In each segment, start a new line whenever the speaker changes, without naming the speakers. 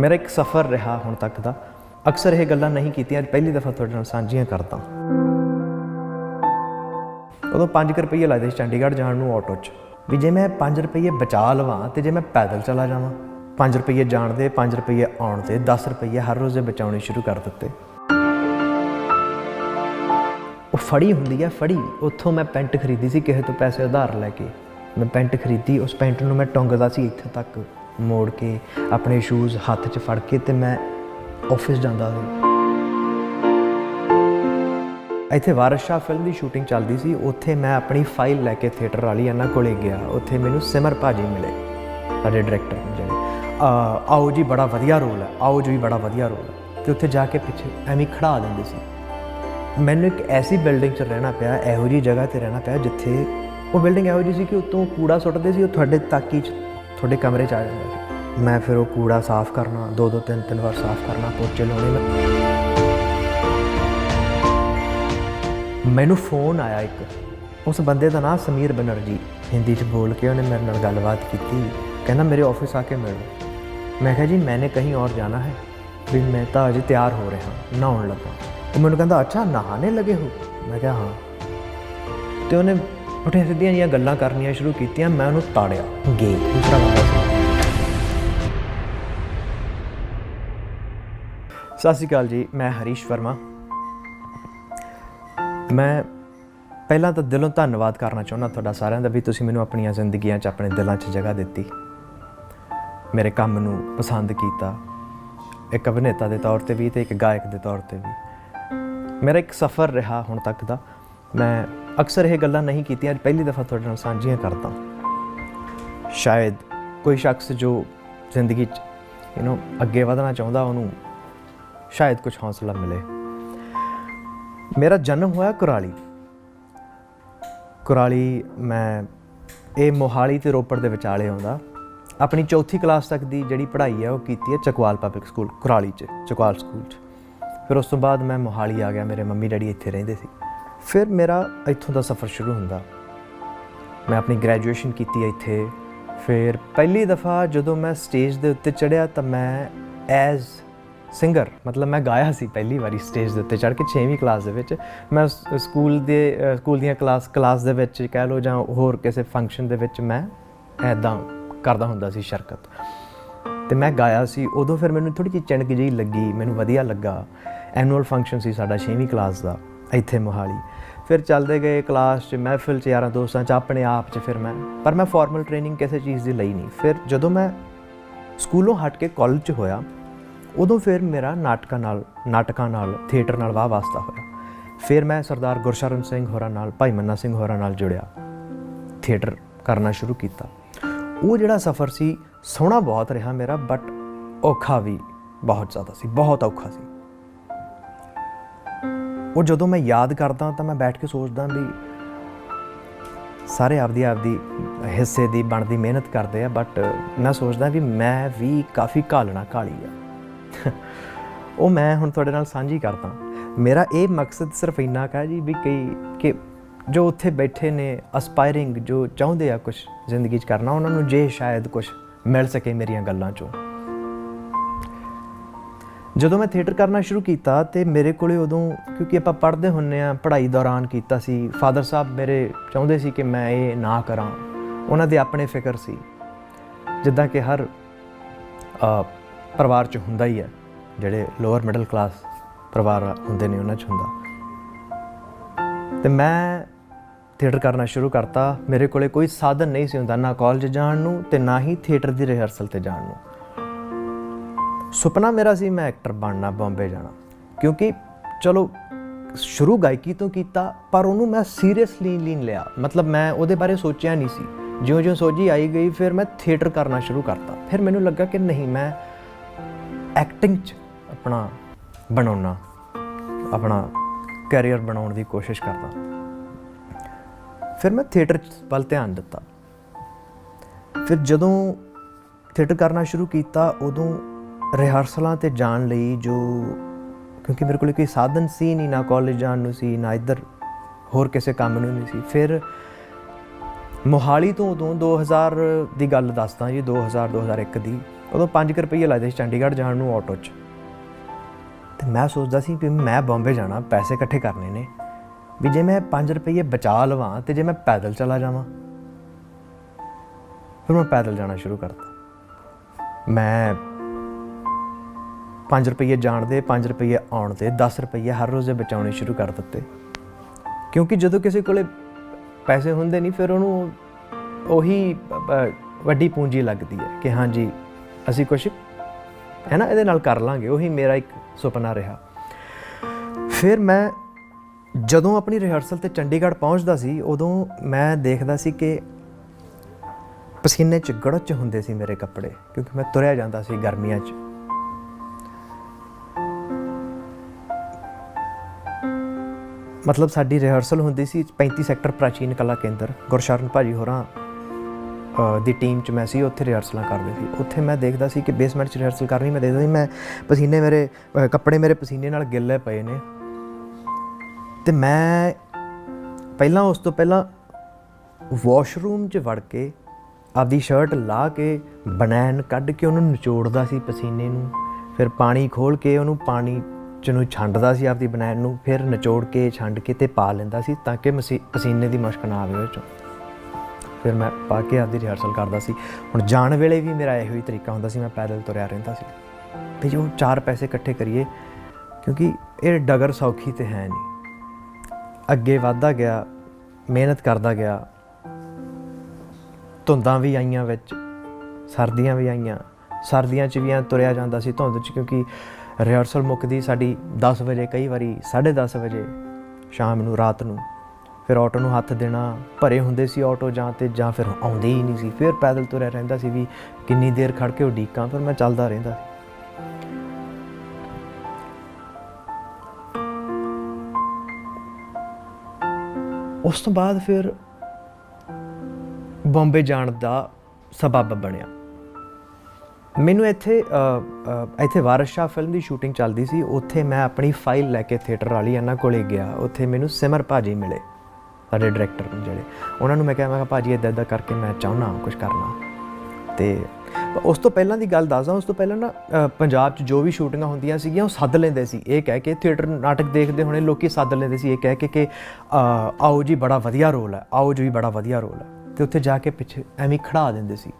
ਮੇਰਾ ਇੱਕ ਸਫ਼ਰ ਰਿਹਾ ਹੁਣ ਤੱਕ ਦਾ। ਅਕਸਰ ਇਹ ਗੱਲਾਂ ਨਹੀਂ ਕੀਤੀਆਂ ਅੱਜ ਪਹਿਲੀ ਦਫਾ ਤੁਹਾਡੇ ਨਾਲ ਸਾਂਝੀਆਂ ਕਰਦਾ। ਉਦੋਂ 5 ਰੁਪਏ ਲੱਗਦੇ ਸੀ ਚੰਡੀਗੜ੍ਹ ਜਾਣ ਨੂੰ ਆਟੋ 'ਚ। ਵੀ ਜੇ ਮੈਂ 5 ਰੁਪਏ ਬਚਾ ਲਵਾਂ ਤੇ ਜੇ ਮੈਂ ਪੈਦਲ ਚਲਾ ਜਾਵਾਂ 5 ਰੁਪਏ ਜਾਣ ਦੇ 5 ਰੁਪਏ ਆਉਣ 'ਤੇ 10 ਰੁਪਏ ਹਰ ਰੋਜ਼ ਬਚਾਉਣੇ ਸ਼ੁਰੂ ਕਰ ਦਿੱਤੇ। ਉਹ ਫੜੀ ਹੁੰਦੀ ਹੈ ਫੜੀ। ਉੱਥੋਂ ਮੈਂ ਪੈਂਟ ਖਰੀਦੀ ਸੀ, ਕਿਸੇ ਤੋਂ ਪੈਸੇ ਉਧਾਰ ਲੈ ਕੇ। ਮੈਂ ਪੈਂਟ ਖਰੀਦੀ, ਉਸ ਪੈਂਟ ਨੂੰ ਮੈਂ ਟੰਗਦਾ ਸੀ ਇੱਥੇ ਤੱਕ। ਮੋੜ ਕੇ ਆਪਣੇ ਸ਼ੂਜ਼ ਹੱਥ 'ਚ ਫੜ ਕੇ ਤੇ ਮੈਂ ਆਫਿਸ ਜਾਂਦਾ ਸੀ। ਇੱਥੇ ਵਾਰਸ਼ਾ ਫਿਲਮ ਦੀ ਸ਼ੂਟਿੰਗ ਚੱਲਦੀ ਸੀ। ਉੱਥੇ ਮੈਂ ਆਪਣੀ ਫਾਈਲ ਲੈ ਕੇ ਥੀਏਟਰ ਵਾਲੀ ਇਹਨਾਂ ਕੋਲੇ ਗਿਆ। ਉੱਥੇ ਮੈਨੂੰ ਸਿਮਰ ਭਾਜੀ ਮਿਲੇ, ਸਾਡੇ ਡਾਇਰੈਕਟਰ ਜਿਹੜੇ। ਆਓ ਜੀ, ਬੜਾ ਵਧੀਆ ਰੋਲ ਹੈ। ਆਓ ਜੀ, ਬੜਾ ਵਧੀਆ ਰੋਲ ਹੈ। ਤੇ ਉੱਥੇ ਜਾ ਕੇ ਪਿੱਛੇ ਐਵੇਂ ਖੜਾ ਦਿੰਦੇ ਸੀ। ਮੈਨੂੰ ਇੱਕ ਐਸੀ ਬਿਲਡਿੰਗ 'ਚ ਰਹਿਣਾ ਪਿਆ, ਇਹੋ ਜੀ ਜਗ੍ਹਾ ਤੇ ਰਹਿਣਾ ਪਿਆ ਜਿੱਥੇ ਉਹ ਬਿਲਡਿੰਗ ਇਹੋ ਜੀ ਸੀ ਕਿ ਉੱਤੋਂ ਕੂੜਾ ਸੁੱਟਦੇ ਸੀ, ਉਹ ਤੁਹਾਡੇ ਤਾਕੀ 'ਚ ਤੁਹਾਡੇ ਕਮਰੇ 'ਚ ਆ ਜਾਂਦਾ ਸੀ। ਮੈਂ ਫਿਰ ਉਹ ਕੂੜਾ ਸਾਫ਼ ਕਰਨਾ ਦੋ ਦੋ ਤਿੰਨ ਤਿੰਨ ਵਾਰ ਸਾਫ਼ ਕਰਨਾ, ਪੋਚੇ ਲਾਉਣੇ ਮੈਂ। ਮੈਨੂੰ ਫੋਨ ਆਇਆ ਇੱਕ। ਉਸ ਬੰਦੇ ਦਾ ਨਾਮ ਸਮੀਰ ਬਨਰਜੀ। ਹਿੰਦੀ 'ਚ ਬੋਲ ਕੇ ਉਹਨੇ ਮੇਰੇ ਨਾਲ ਗੱਲਬਾਤ ਕੀਤੀ। ਕਹਿੰਦਾ, ਮੇਰੇ ਆਫਿਸ ਆ ਕੇ ਮਿਲੋ। ਮੈਂ ਕਿਹਾ, ਜੀ, ਮੈਨੇ ਕਹੀਂ ਔਰ ਜਾਣਾ ਹੈ? ਵੀ ਮੈਂ ਤਾਂ ਅਜੇ ਤਿਆਰ ਹੋ ਰਿਹਾ, ਨਹਾਉਣ ਲੱਗਾ। ਉਹ ਮੈਨੂੰ ਕਹਿੰਦਾ, ਅੱਛਾ ਨਹਾਣੇ ਲੱਗੇ ਹੋ? ਮੈਂ ਕਿਹਾ, ਹਾਂ। ਤੇ ਉਹਨੇ ਪੁੱਠੀਆਂ ਸਿੱਧੀਆਂ ਜੀਆਂ ਗੱਲਾਂ ਕਰਨੀਆਂ ਸ਼ੁਰੂ ਕੀਤੀਆਂ, ਮੈਂ ਉਹਨੂੰ ਤਾੜਿਆ। ਗੇ ਦੂਸਰਾ ਬੰਦਾ ਸਤਿ ਸ਼੍ਰੀ ਅਕਾਲ ਜੀ, ਮੈਂ ਹਰੀਸ਼ ਵਰਮਾ। ਮੈਂ ਪਹਿਲਾਂ ਤਾਂ ਦਿਲੋਂ ਧੰਨਵਾਦ ਕਰਨਾ ਚਾਹੁੰਦਾ ਤੁਹਾਡਾ ਸਾਰਿਆਂ ਦਾ ਵੀ ਤੁਸੀਂ ਮੈਨੂੰ ਆਪਣੀਆਂ ਜ਼ਿੰਦਗੀਆਂ 'ਚ ਆਪਣੇ ਦਿਲਾਂ 'ਚ ਜਗ੍ਹਾ ਦਿੱਤੀ। ਮੇਰੇ ਕੰਮ ਨੂੰ ਪਸੰਦ ਕੀਤਾ। ਇੱਕ ਅਭਿਨੇਤਾ ਦੇ ਤੌਰ ਤੇ ਵੀ ਤੇ ਇੱਕ ਗਾਇਕ ਦੇ ਤੌਰ ਤੇ ਵੀ। ਮੇਰਾ ਇੱਕ ਸਫ਼ਰ ਰਿਹਾ ਹੁਣ ਤੱਕ ਦਾ। ਮੈਂ ਅਕਸਰ ਇਹ ਗੱਲਾਂ ਨਹੀਂ ਕੀਤੀਆਂ, ਅੱਜ ਪਹਿਲੀ ਦਫਾ ਤੁਹਾਡੇ ਨਾਲ ਸਾਂਝੀਆਂ ਕਰਦਾ ਸ਼ਾਇਦ ਕੋਈ ਸ਼ਖਸ ਜੋ ਜ਼ਿੰਦਗੀ 'ਚ ਯੂ نو ਅੱਗੇ ਵਧਣਾ ਚਾਹੁੰਦਾ, ਉਹਨੂੰ ਸ਼ਾਇਦ ਕੁਝ ਹੌਸਲਾ ਮਿਲੇ। ਮੇਰਾ ਜਨਮ ਹੋਇਆ ਕੁਰਾਲੀ। ਕੁਰਾਲੀ ਮੈਂ ਇਹ ਮੋਹਾਲੀ ਤੇ ਰੋਪੜ ਦੇ ਵਿਚਾਲੇ ਆਉਂਦਾ। ਆਪਣੀ ਚੌਥੀ ਕਲਾਸ ਤੱਕ ਦੀ ਜਿਹੜੀ ਪੜ੍ਹਾਈ ਹੈ, ਉਹ ਕੀਤੀ ਹੈ ਚਕਵਾਲ ਪਬਲਿਕ ਸਕੂਲ ਕੁਰਾਲੀ 'ਚ, ਚਕਵਾਲ ਸਕੂਲ 'ਚ। ਫਿਰ ਉਸ ਤੋਂ ਬਾਅਦ ਮੈਂ ਮੋਹਾਲੀ ਆ ਗਿਆ, ਮੇਰੇ ਮੰਮੀ ਡੈਡੀ ਇੱਥੇ ਰਹਿੰਦੇ ਸੀ। ਫਿਰ ਮੇਰਾ ਇੱਥੋਂ ਦਾ ਸਫ਼ਰ ਸ਼ੁਰੂ ਹੁੰਦਾ। ਮੈਂ ਆਪਣੀ ਗ੍ਰੈਜੂਏਸ਼ਨ ਕੀਤੀ ਇੱਥੇ। ਫਿਰ ਪਹਿਲੀ ਦਫਾ ਜਦੋਂ ਮੈਂ ਸਟੇਜ ਦੇ ਉੱਤੇ ਚੜਿਆ ਤਾਂ ਮੈਂ ਐਜ਼ ਸਿੰਗਰ ਮਤਲਬ ਮੈਂ ਗਾਇਆ ਸੀ ਪਹਿਲੀ ਵਾਰੀ ਸਟੇਜ ਦੇ ਉੱਤੇ ਚੜ ਕੇ 6ਵੀਂ ਕਲਾਸ ਦੇ ਵਿੱਚ। ਮੈਂ ਸ- ਸਕੂਲ ਦੇ ਸਕੂਲ ਦੀਆਂ ਕਲਾਸ ਕਲਾਸ ਦੇ ਵਿੱਚ ਕਹਿ ਲਓ ਜਾਂ ਹੋਰ ਕਿਸੇ ਫੰਕਸ਼ਨ ਦੇ ਵਿੱਚ ਮੈਂ ਐਦਾਂ ਕਰਦਾ ਹੁੰਦਾ ਸੀ ਸ਼ਰਕਤ। ਤੇ ਮੈਂ ਗਾਇਆ ਸੀ। ਉਦੋਂ ਫਿਰ ਮੈਨੂੰ ਥੋੜੀ ਜਿਹੀ ਚਿਣਕ ਜਿਹੀ ਲੱਗੀ, ਮੈਨੂੰ ਵਧੀਆ ਲੱਗਾ। ਐਨੂਅਲ ਫੰਕਸ਼ਨ ਸੀ ਸਾਡਾ 6ਵੀਂ ਕਲਾਸ ਦਾ, ਇੱਥੇ ਮੋਹਾਲੀ। ਫਿਰ ਚੱਲਦੇ ਗਏ ਕਲਾਸ 'ਚ ਮਹਿਫਿਲ 'ਚ ਯਾਰਾਂ ਦੋਸਤਾਂ 'ਚ, ਆਪਣੇ ਆਪ 'ਚ ਫਿਰ ਮੈਂ। ਪਰ ਮੈਂ ਫਾਰਮਲ ਟ੍ਰੇਨਿੰਗ ਕਿਸੇ ਚੀਜ਼ ਦੀ ਲਈ ਨਹੀਂ। ਫਿਰ ਜਦੋਂ ਮੈਂ ਸਕੂਲੋਂ ਹਟ ਕੇ ਕਾਲਜ 'ਚ ਹੋਇਆ, ਉਦੋਂ ਫਿਰ ਮੇਰਾ ਨਾਟਕਾਂ ਨਾਲ ਨਾਟਕਾਂ ਨਾਲ ਥੀਏਟਰ ਨਾਲ ਵਾਹ ਵਾਸਤਾ ਹੋਇਆ। ਫਿਰ ਮੈਂ ਸਰਦਾਰ ਗੁਰਸ਼ਰਨ ਸਿੰਘ ਹੋਰਾਂ ਨਾਲ, ਭਾਈ ਮੰਨਾ ਸਿੰਘ ਹੋਰਾਂ ਨਾਲ ਜੁੜਿਆ। ਥੀਏਟਰ ਕਰਨਾ ਸ਼ੁਰੂ ਕੀਤਾ। ਉਹ ਜਿਹੜਾ ਸਫ਼ਰ ਸੀ, ਸੋਹਣਾ ਬਹੁਤ ਰਿਹਾ ਮੇਰਾ ਬਟ ਔਖਾ ਵੀ ਬਹੁਤ ਜ਼ਿਆਦਾ ਸੀ, ਬਹੁਤ ਔਖਾ ਸੀ। ਉਹ ਜਦੋਂ ਮੈਂ ਯਾਦ ਕਰਦਾ ਤਾਂ ਮੈਂ ਬੈਠ ਕੇ ਸੋਚਦਾ ਵੀ ਸਾਰੇ ਆਪਦੀ ਆਪਦੀ ਹਿੱਸੇ ਦੀ, ਬਣਦੀ ਮਿਹਨਤ ਕਰਦੇ ਆ ਬਟ ਮੈਂ ਸੋਚਦਾ ਵੀ ਮੈਂ ਵੀ ਕਾਫੀ ਘਾਲਣਾ ਘਾਲੀ ਆ। ਉਹ ਮੈਂ ਹੁਣ ਤੁਹਾਡੇ ਨਾਲ ਸਾਂਝੀ ਕਰਦਾ। ਮੇਰਾ ਇਹ ਮਕਸਦ ਸਿਰਫ ਇੰਨਾ ਕਾ ਜੀ ਵੀ ਕਈ ਕਿ ਜੋ ਉੱਥੇ ਬੈਠੇ ਨੇ ਅਸਪਾਇਰਿੰਗ ਜੋ ਚਾਹੁੰਦੇ ਆ ਕੁਝ ਜ਼ਿੰਦਗੀ 'ਚ ਕਰਨਾ, ਉਹਨਾਂ ਨੂੰ ਜੇ ਸ਼ਾਇਦ ਕੁਝ ਮਿਲ ਸਕੇ ਮੇਰੀਆਂ ਗੱਲਾਂ 'ਚੋਂ। ਜਦੋਂ ਮੈਂ ਥੀਏਟਰ ਕਰਨਾ ਸ਼ੁਰੂ ਕੀਤਾ ਤੇ ਮੇਰੇ ਕੋਲੇ ਉਦੋਂ, ਕਿਉਂਕਿ ਆਪਾਂ ਪੜ੍ਹਦੇ ਹੁੰਨੇ ਆ, ਪੜ੍ਹਾਈ ਦੌਰਾਨ ਕੀਤਾ ਸੀ। ਫਾਦਰ ਸਾਹਿਬ ਮੇਰੇ ਚਾਹੁੰਦੇ ਸੀ ਕਿ ਮੈਂ ਇਹ ਨਾ ਕਰਾਂ। ਉਹਨਾਂ ਦੇ ਆਪਣੇ ਫਿਕਰ ਸੀ। ਜਿੱਦਾਂ ਕਿ ਹਰ ਪਰਿਵਾਰ 'ਚ ਹੁੰਦਾ ਹੀ ਹੈ, ਜਿਹੜੇ ਲੋਅਰ ਮਿਡਲ ਕਲਾਸ ਪਰਿਵਾਰ ਹੁੰਦੇ ਨੇ ਉਹਨਾਂ 'ਚ ਹੁੰਦਾ। ਤੇ ਮੈਂ ਥੀਏਟਰ ਕਰਨਾ ਸ਼ੁਰੂ ਕਰਤਾ। ਮੇਰੇ ਕੋਲੇ ਕੋਈ ਸਾਧਨ ਨਹੀਂ ਸੀ ਹੁੰਦਾ, ਨਾ ਕਾਲਜ ਜਾਣ ਨੂੰ ਤੇ ਨਾ ਹੀ ਥੀਏਟਰ ਦੀ ਰਿਹਰਸਲ ਤੇ ਜਾਣ ਨੂੰ। ਸੁਪਨਾ ਮੇਰਾ ਸੀ ਮੈਂ ਐਕਟਰ ਬਣਨਾ, ਬੰਬੇ ਜਾਣਾ। ਕਿਉਂਕਿ ਚਲੋ, ਸ਼ੁਰੂ ਗਾਇਕੀ ਤੋਂ ਕੀਤਾ, ਪਰ ਉਹਨੂੰ ਮੈਂ ਸੀਰੀਅਸਲੀ ਨਹੀਂ ਲਿਆ। ਮਤਲਬ ਮੈਂ ਉਹਦੇ ਬਾਰੇ ਸੋਚਿਆ ਨਹੀਂ ਸੀ। ਜਿਉਂ-ਜਿਉਂ ਸੋਝੀ ਆਈ ਗਈ, ਫਿਰ ਮੈਂ ਥੀਏਟਰ ਕਰਨਾ ਸ਼ੁਰੂ ਕਰਤਾ। ਫਿਰ ਮੈਨੂੰ ਲੱਗਾ ਕਿ ਨਹੀਂ, ਮੈਂ ਐਕਟਿੰਗ 'ਚ ਆਪਣਾ ਬਣਾਉਣਾ, ਆਪਣਾ ਕੈਰੀਅਰ ਬਣਾਉਣ ਦੀ ਕੋਸ਼ਿਸ਼ ਕਰਦਾ। ਫਿਰ ਮੈਂ ਥੀਏਟਰ ਵੱਲ ਧਿਆਨ ਦਿੱਤਾ। ਫਿਰ ਜਦੋਂ ਥੀਏਟਰ ਕਰਨਾ ਸ਼ੁਰੂ ਕੀਤਾ, ਉਦੋਂ ਰਿਹਰਸਲਾਂ ਤੇ ਜਾਣ ਲਈ ਜੋ, ਕਿਉਂਕਿ ਮੇਰੇ ਕੋਲ ਕੋਈ ਸਾਧਨ ਸੀ ਨਹੀਂ, ਨਾ ਕਾਲਜ ਜਾਣ ਨੂੰ ਸੀ, ਨਾ ਇੱਧਰ ਹੋਰ ਕਿਸੇ ਕੰਮ ਨੂੰ ਨਹੀਂ ਸੀ। ਫਿਰ ਮੋਹਾਲੀ ਤੋਂ ਉਦੋਂ 2000 ਦੀ ਗੱਲ ਦੱਸਦਾ ਜੀ 2000 2001 ਦੀ ਉਦੋਂ 5 ਰੁਪਏ ਲੱਗਦੇ ਸੀ ਚੰਡੀਗੜ੍ਹ ਜਾਣ ਨੂੰ ਆਟੋ 'ਚ। ਤੇ ਮੈਂ ਸੋਚਦਾ ਸੀ ਵੀ ਮੈਂ ਬੰਬੇ ਜਾਣਾ, ਪੈਸੇ ਇਕੱਠੇ ਕਰਨੇ ਨੇ, ਵੀ ਜੇ ਮੈਂ 5 ਰੁਪਏ ਬਚਾ ਲਵਾਂ ਤੇ ਜੇ ਮੈਂ ਪੈਦਲ ਚਲਾ ਜਾਵਾਂ। ਫਿਰ ਮੈਂ ਪੈਦਲ ਜਾਣਾ ਸ਼ੁਰੂ ਕਰਤਾ। ਮੈਂ 5 ਰੁਪਏ ਜਾਣ ਦੇ 5 ਰੁਪਏ ਆਉਣ ਦੇ 10 ਰੁਪਏ ਹਰ ਰੋਜ਼ ਦੇ ਬਚਾਉਣੇ ਸ਼ੁਰੂ ਕਰ ਦਿੱਤੇ। ਕਿਉਂਕਿ ਜਦੋਂ ਕਿਸੇ ਕੋਲੇ ਪੈਸੇ ਹੁੰਦੇ ਨਹੀਂ, ਫਿਰ ਉਹਨੂੰ ਉਹੀ ਵੱਡੀ ਪੂੰਜੀ ਲੱਗਦੀ ਹੈ ਕਿ ਹਾਂਜੀ, ਅਸੀਂ ਕੁਝ ਹੈ ਨਾ, ਇਹਦੇ ਨਾਲ ਕਰ ਲਾਂਗੇ। ਉਹੀ ਮੇਰਾ ਇੱਕ ਸੁਪਨਾ ਰਿਹਾ। ਫਿਰ ਮੈਂ ਜਦੋਂ ਆਪਣੀ ਰਿਹਰਸਲ ਤੇ ਚੰਡੀਗੜ੍ਹ ਪਹੁੰਚਦਾ ਸੀ, ਉਦੋਂ ਮੈਂ ਦੇਖਦਾ ਸੀ ਕਿ ਪਸੀਨੇ ਚ ਗੜਚ ਹੁੰਦੇ ਸੀ ਮੇਰੇ ਕੱਪੜੇ, ਕਿਉਂਕਿ ਮੈਂ ਤੁਰਿਆ ਜਾਂਦਾ ਸੀ ਗਰਮੀਆਂ 'ਚ। ਮਤਲਬ ਸਾਡੀ ਰਿਹਰਸਲ ਹੁੰਦੀ ਸੀ 35 ਸੈਕਟਰ ਪ੍ਰਾਚੀਨ ਕਲਾ ਕੇਂਦਰ, ਗੁਰਸ਼ਰਨ ਭਾਜੀ ਹੋਰਾਂ ਦੀ ਟੀਮ ਚ ਮੈਂ ਸੀ, ਉੱਥੇ ਰਿਹਰਸਲਾਂ ਕਰਦੇ ਸੀ। ਉੱਥੇ ਮੈਂ ਦੇਖਦਾ ਸੀ ਕਿ ਬੇਸਮੈਂਟ ਚ ਰਿਹਰਸਲ ਕਰਨੀ ਮੈਂ ਦੇਖਦਾ ਸੀ, ਮੈਂ ਪਸੀਨੇ ਮੇਰੇ ਕੱਪੜੇ ਮੇਰੇ ਪਸੀਨੇ ਨਾਲ ਗਿੱਲੇ ਪਏ ਨੇ। ਤੇ ਮੈਂ ਪਹਿਲਾਂ ਉਸ ਤੋਂ ਪਹਿਲਾਂ ਵਾਸ਼ਰੂਮ 'ਚ ਵੜ ਕੇ ਆਪਦੀ ਸ਼ਰਟ ਲਾ ਕੇ ਬਨੈਨ ਕੱਢ ਕੇ ਉਹਨੂੰ ਨਿਚੋੜਦਾ ਸੀ ਪਸੀਨੇ ਨੂੰ, ਫਿਰ ਪਾਣੀ ਖੋਲ ਕੇ ਉਹਨੂੰ ਪਾਣੀ 'ਚ ਨੂੰ ਛੰਡਦਾ ਸੀ ਆਪਦੀ ਬਨੈਨ ਨੂੰ, ਫਿਰ ਨਿਚੋੜ ਕੇ ਛੰਡ ਕੇ ਤੇ ਪਾ ਲੈਂਦਾ ਸੀ ਤਾਂ ਕਿ ਮਸੀ- ਪਸੀਨੇ ਦੀ ਮੁਸ਼ਕ ਨਾ ਆਵੇ ਉਹ ਫਿਰ ਮੈਂ ਪਾ ਕੇ ਆਪਦੀ ਰਿਹਰਸਲ ਕਰਦਾ ਸੀ। ਹੁਣ ਜਾਣ ਵੇਲੇ ਵੀ ਮੇਰਾ ਇਹੋ ਹੀ ਤਰੀਕਾ ਹੁੰਦਾ ਸੀ, ਮੈਂ ਪੈਦਲ ਤੁਰਿਆ ਰਹਿੰਦਾ ਸੀ। ਵੀ ਜੋ ਚਾਰ ਪੈਸੇ ਇਕੱਠੇ ਕਰੀਏ, ਕਿਉਂਕਿ ਇਹ ਡਗਰ ਸੌਖੀ ਤੇ ਹੈ ਨਹੀਂ। ਅੱਗੇ ਵਧਦਾ ਗਿਆ, ਮਿਹਨਤ ਕਰਦਾ ਗਿਆ, ਧੁੰਦਾਂ ਵੀ ਆਈਆਂ ਵਿੱਚ, ਸਰਦੀਆਂ ਵੀ ਆਈਆਂ, ਸਰਦੀਆਂ 'ਚ ਵੀ ਐਂ ਤੁਰਿਆ ਜਾਂਦਾ ਸੀ ਧੁੰਦ 'ਚ, ਕਿਉਂਕਿ ਰਿਹਰਸਲ ਮੁੱਕਦੀ ਸਾਡੀ 10 ਵਜੇ, ਕਈ ਵਾਰੀ 10:30 ਵਜੇ ਸ਼ਾਮ ਨੂੰ, ਰਾਤ ਨੂੰ। ਫਿਰ ਆਟੋ ਨੂੰ ਹੱਥ ਦੇਣਾ, ਭਰੇ ਹੁੰਦੇ ਸੀ ਆਟੋ ਜਾਂ ਤੇ ਜਾਂ ਫਿਰ ਆਉਂਦੇ ਹੀ ਨਹੀਂ ਸੀ। ਫਿਰ ਪੈਦਲ ਤੁਰਿਆ ਰਹਿੰਦਾ ਸੀ ਵੀ ਕਿੰਨੀ ਦੇਰ ਖੜ ਕੇ ਉਡੀਕਾਂ ਫਿਰ ਮੈਂ ਚੱਲਦਾ ਰਹਿੰਦਾ। ਸੀ ਉਸ ਤੋਂ ਬਾਅਦ ਫਿਰ ਬੰਬੇ ਜਾਣ ਦਾ ਸਬਬ ਬਣਿਆ। ਮੈਨੂੰ ਇੱਥੇ ਇੱਥੇ ਵਾਰਿਸ ਫਿਲਮ ਦੀ ਸ਼ੂਟਿੰਗ ਚੱਲਦੀ ਸੀ। ਉੱਥੇ ਮੈਂ ਆਪਣੀ ਫਾਈਲ ਲੈ ਕੇ ਥੀਏਟਰ ਵਾਲੀ ਇਹਨਾਂ ਕੋਲੇ ਗਿਆ। ਉੱਥੇ ਮੈਨੂੰ ਸਿਮਰ ਭਾਜੀ ਮਿਲੇ, ਸਾਡੇ ਡਾਇਰੈਕਟਰ ਜਿਹੜੇ। ਉਹਨਾਂ ਨੂੰ ਮੈਂ ਕਿਹਾ ਮੈਂ ਕਿਹਾ, ਭਾਜੀ ਇਦਾਂ ਇਦਾਂ ਕਰਕੇ ਮੈਂ ਚਾਹੁੰਦਾ ਕੁਝ ਕਰਨਾ। ਤੇ ਉਸ ਤੋਂ ਪਹਿਲਾਂ ਦੀ ਗੱਲ ਦੱਸਦਾ, ਉਸ ਤੋਂ ਪਹਿਲਾਂ ਨਾ ਪੰਜਾਬ 'ਚ ਜੋ ਵੀ ਸ਼ੂਟਿੰਗਾਂ ਹੁੰਦੀਆਂ ਸੀਗੀਆਂ, ਉਹ ਸੱਦ ਲੈਂਦੇ ਸੀ। ਇਹ ਕਹਿ ਕੇ ਥੀਏਟਰ ਨਾਟਕ ਦੇਖਦੇ ਹੋਣੇ ਲੋਕੀ ਸੱਦ ਲੈਂਦੇ ਸੀ। ਇਹ ਕਹਿ ਕੇ ਕਿ ਆਓ ਜੀ, ਬੜਾ ਵਧੀਆ ਰੋਲ ਹੈ। ਆਓ ਜੀ, ਬੜਾ ਵਧੀਆ ਰੋਲ ਹੈ। ਤੇ ਉੱਥੇ ਜਾ ਕੇ ਪਿੱਛੇ ਐਵੇਂ ਖੜਾ ਦਿੰਦੇ ਸੀ।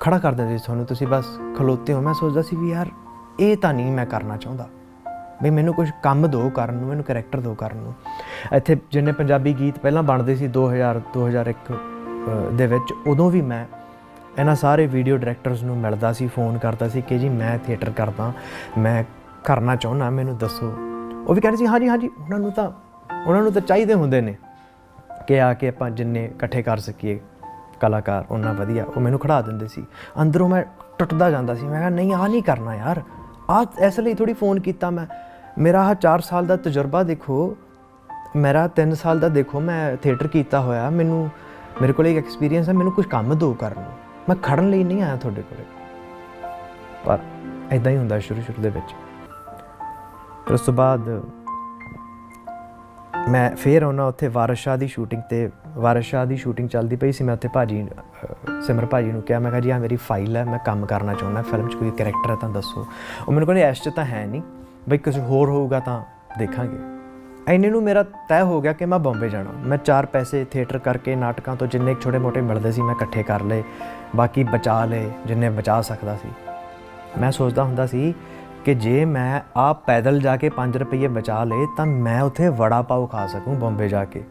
ਖੜਾ ਕਰ ਦਿੰਦੇ ਸੀ ਤੁਹਾਨੂੰ ਤੁਸੀਂ ਬਸ ਖਲੋਤੇ ਹੋ। ਮੈਂ ਸੋਚਦਾ ਸੀ ਵੀ ਯਾਰ ਇਹ ਤਾਂ ਨਹੀਂ ਮੈਂ ਕਰਨਾ ਚਾਹੁੰਦਾ। ਵੀ ਮੈਨੂੰ ਕੁਝ ਕੰਮ ਦੋ ਕਰਨ ਨੂੰ ਮੈਨੂੰ ਕੈਰੈਕਟਰ ਦੋ ਕਰਨ ਨੂੰ। ਇੱਥੇ ਜਿੰਨੇ ਪੰਜਾਬੀ ਗੀਤ ਪਹਿਲਾਂ ਬਣਦੇ ਸੀ 2000 2001 ਅ, ਦੇ ਵਿੱਚ ਉਦੋਂ ਵੀ ਮੈਂ ਇਹਨਾਂ ਸਾਰੇ ਵੀਡੀਓ ਡਾਇਰੈਕਟਰਸ ਨੂੰ ਮਿਲਦਾ ਸੀ ਫੋਨ ਕਰਦਾ ਸੀ ਕਿ ਜੀ ਮੈਂ ਥੀਏਟਰ ਕਰਦਾ ਮੈਂ ਕਰਨਾ ਚਾਹੁੰਦਾ ਮੈਨੂੰ ਦੱਸੋ। ਉਹ ਵੀ ਕਹਿੰਦੇ ਸੀ ਹਾਂਜੀ ਹਾਂਜੀ ਉਹਨਾਂ ਨੂੰ ਤਾਂ ਉਹਨਾਂ ਨੂੰ ਤਾਂ ਚਾਹੀਦੇ ਹੁੰਦੇ ਨੇ ਕਿ ਆ ਕੇ ਆਪਾਂ ਜਿੰਨੇ ਇਕੱਠੇ ਕਰ ਸਕੀਏ। ਕਲਾਕਾਰ ਉਹਨਾਂ ਵਧੀਆ, ਉਹ ਮੈਨੂੰ ਖੜਾ ਦਿੰਦੇ ਸੀ। ਅੰਦਰੋਂ ਮੈਂ ਟੁੱਟਦਾ ਜਾਂਦਾ ਸੀ, ਮੈਂ ਕਿਹਾ, ਨਹੀਂ ਆ ਨਹੀਂ ਕਰਨਾ ਯਾਰ। ਆ ਇਸ ਲਈ ਥੋੜੀ ਫੋਨ ਕੀਤਾ ਮੈਂ। ਮੇਰਾ ਆਹ 4 ਸਾਲ ਦਾ ਤਜਰਬਾ ਦੇਖੋ, ਮੇਰਾ 3 ਸਾਲ ਦਾ ਦੇਖੋ, ਮੈਂ ਥੀਏਟਰ ਕੀਤਾ ਹੋਇਆ। ਮੈਨੂੰ, ਮੇਰੇ ਕੋਲ ਇੱਕ ਐਕਸਪੀਰੀਅੰਸ ਹੈ, ਮੈਨੂੰ ਕੁਝ ਕੰਮ ਦੋ ਕਰਨ ਨੂੰ। ਮੈਂ ਖੜਨ ਲਈ ਨਹੀਂ ਆਇਆ ਤੁਹਾਡੇ ਕੋਲ। ਪਰ ਐਦਾਂ ਹੀ ਹੁੰਦਾ ਸ਼ੁਰੂ ਸ਼ੁਰੂ ਦੇ ਵਿੱਚ। ਫਿਰ ਉਸ ਤੋਂ ਬਾਅਦ ਮੈਂ ਫੇਰ ਆਉਣਾ ਉੱਥੇ ਵਾਰਿਸ ਸ਼ਾਹ ਦੀ ਸ਼ੂਟਿੰਗ ਤੇ ਵਾਰਿਸ ਦੀ ਸ਼ੂਟਿੰਗ ਚੱਲਦੀ ਪਈ ਸੀ ਮੈਂ ਉੱਥੇ ਭਾਜੀ ਅਹ, ਸਿਮਰ ਭਾਜੀ ਨੂੰ ਕਿਹਾ ਮੈਂ ਕਿਹਾ ਜੀ ਆ ਮੇਰੀ ਫਾਈਲ ਹੈ ਮੈਂ ਕੰਮ ਕਰਨਾ ਚਾਹੁੰਦਾ ਫਿਲਮ 'ਚ ਕੋਈ ਕੈਰੈਕਟਰ ਹੈ ਤਾਂ ਦੱਸੋ। ਉਹ ਮੈਨੂੰ ਕਹਿੰਦੇ ਐਸ਼ 'ਚ ਤਾਂ ਹੈ ਨਹੀਂ ਬਈ ਕੁਝ ਹੋਰ ਹੋਊਗਾ ਤਾਂ ਦੇਖਾਂਗੇ। ਐਨੇ ਨੂੰ ਮੇਰਾ ਤੈਅ ਹੋ ਗਿਆ ਕਿ ਮੈਂ ਬੰਬੇ ਜਾਣਾ। ਮੈਂ ਚਾਰ ਪੈਸੇ ਥੀਏਟਰ ਕਰਕੇ ਨਾਟਕਾਂ ਤੋਂ ਜਿੰਨੇ ਛੋਟੇ ਮੋਟੇ ਮਿਲਦੇ ਸੀ ਮੈਂ ਇਕੱਠੇ ਕਰ ਲਏ ਬਾਕੀ ਬਚਾ ਲਏ ਜਿੰਨੇ ਬਚਾ ਸਕਦਾ ਸੀ। ਮੈਂ ਸੋਚਦਾ ਹੁੰਦਾ ਸੀ ਕਿ ਜੇ ਮੈਂ ਆਪ ਪੈਦਲ ਜਾ ਕੇ 5 ਰੁਪਏ ਬਚਾ ਲਏ ਤਾਂ ਮੈਂ ਉੱਥੇ ਵੜਾ ਪਾਉ ਖਾ ਸਕੂੰ ਬੰਬੇ ਜਾ ਕੇ।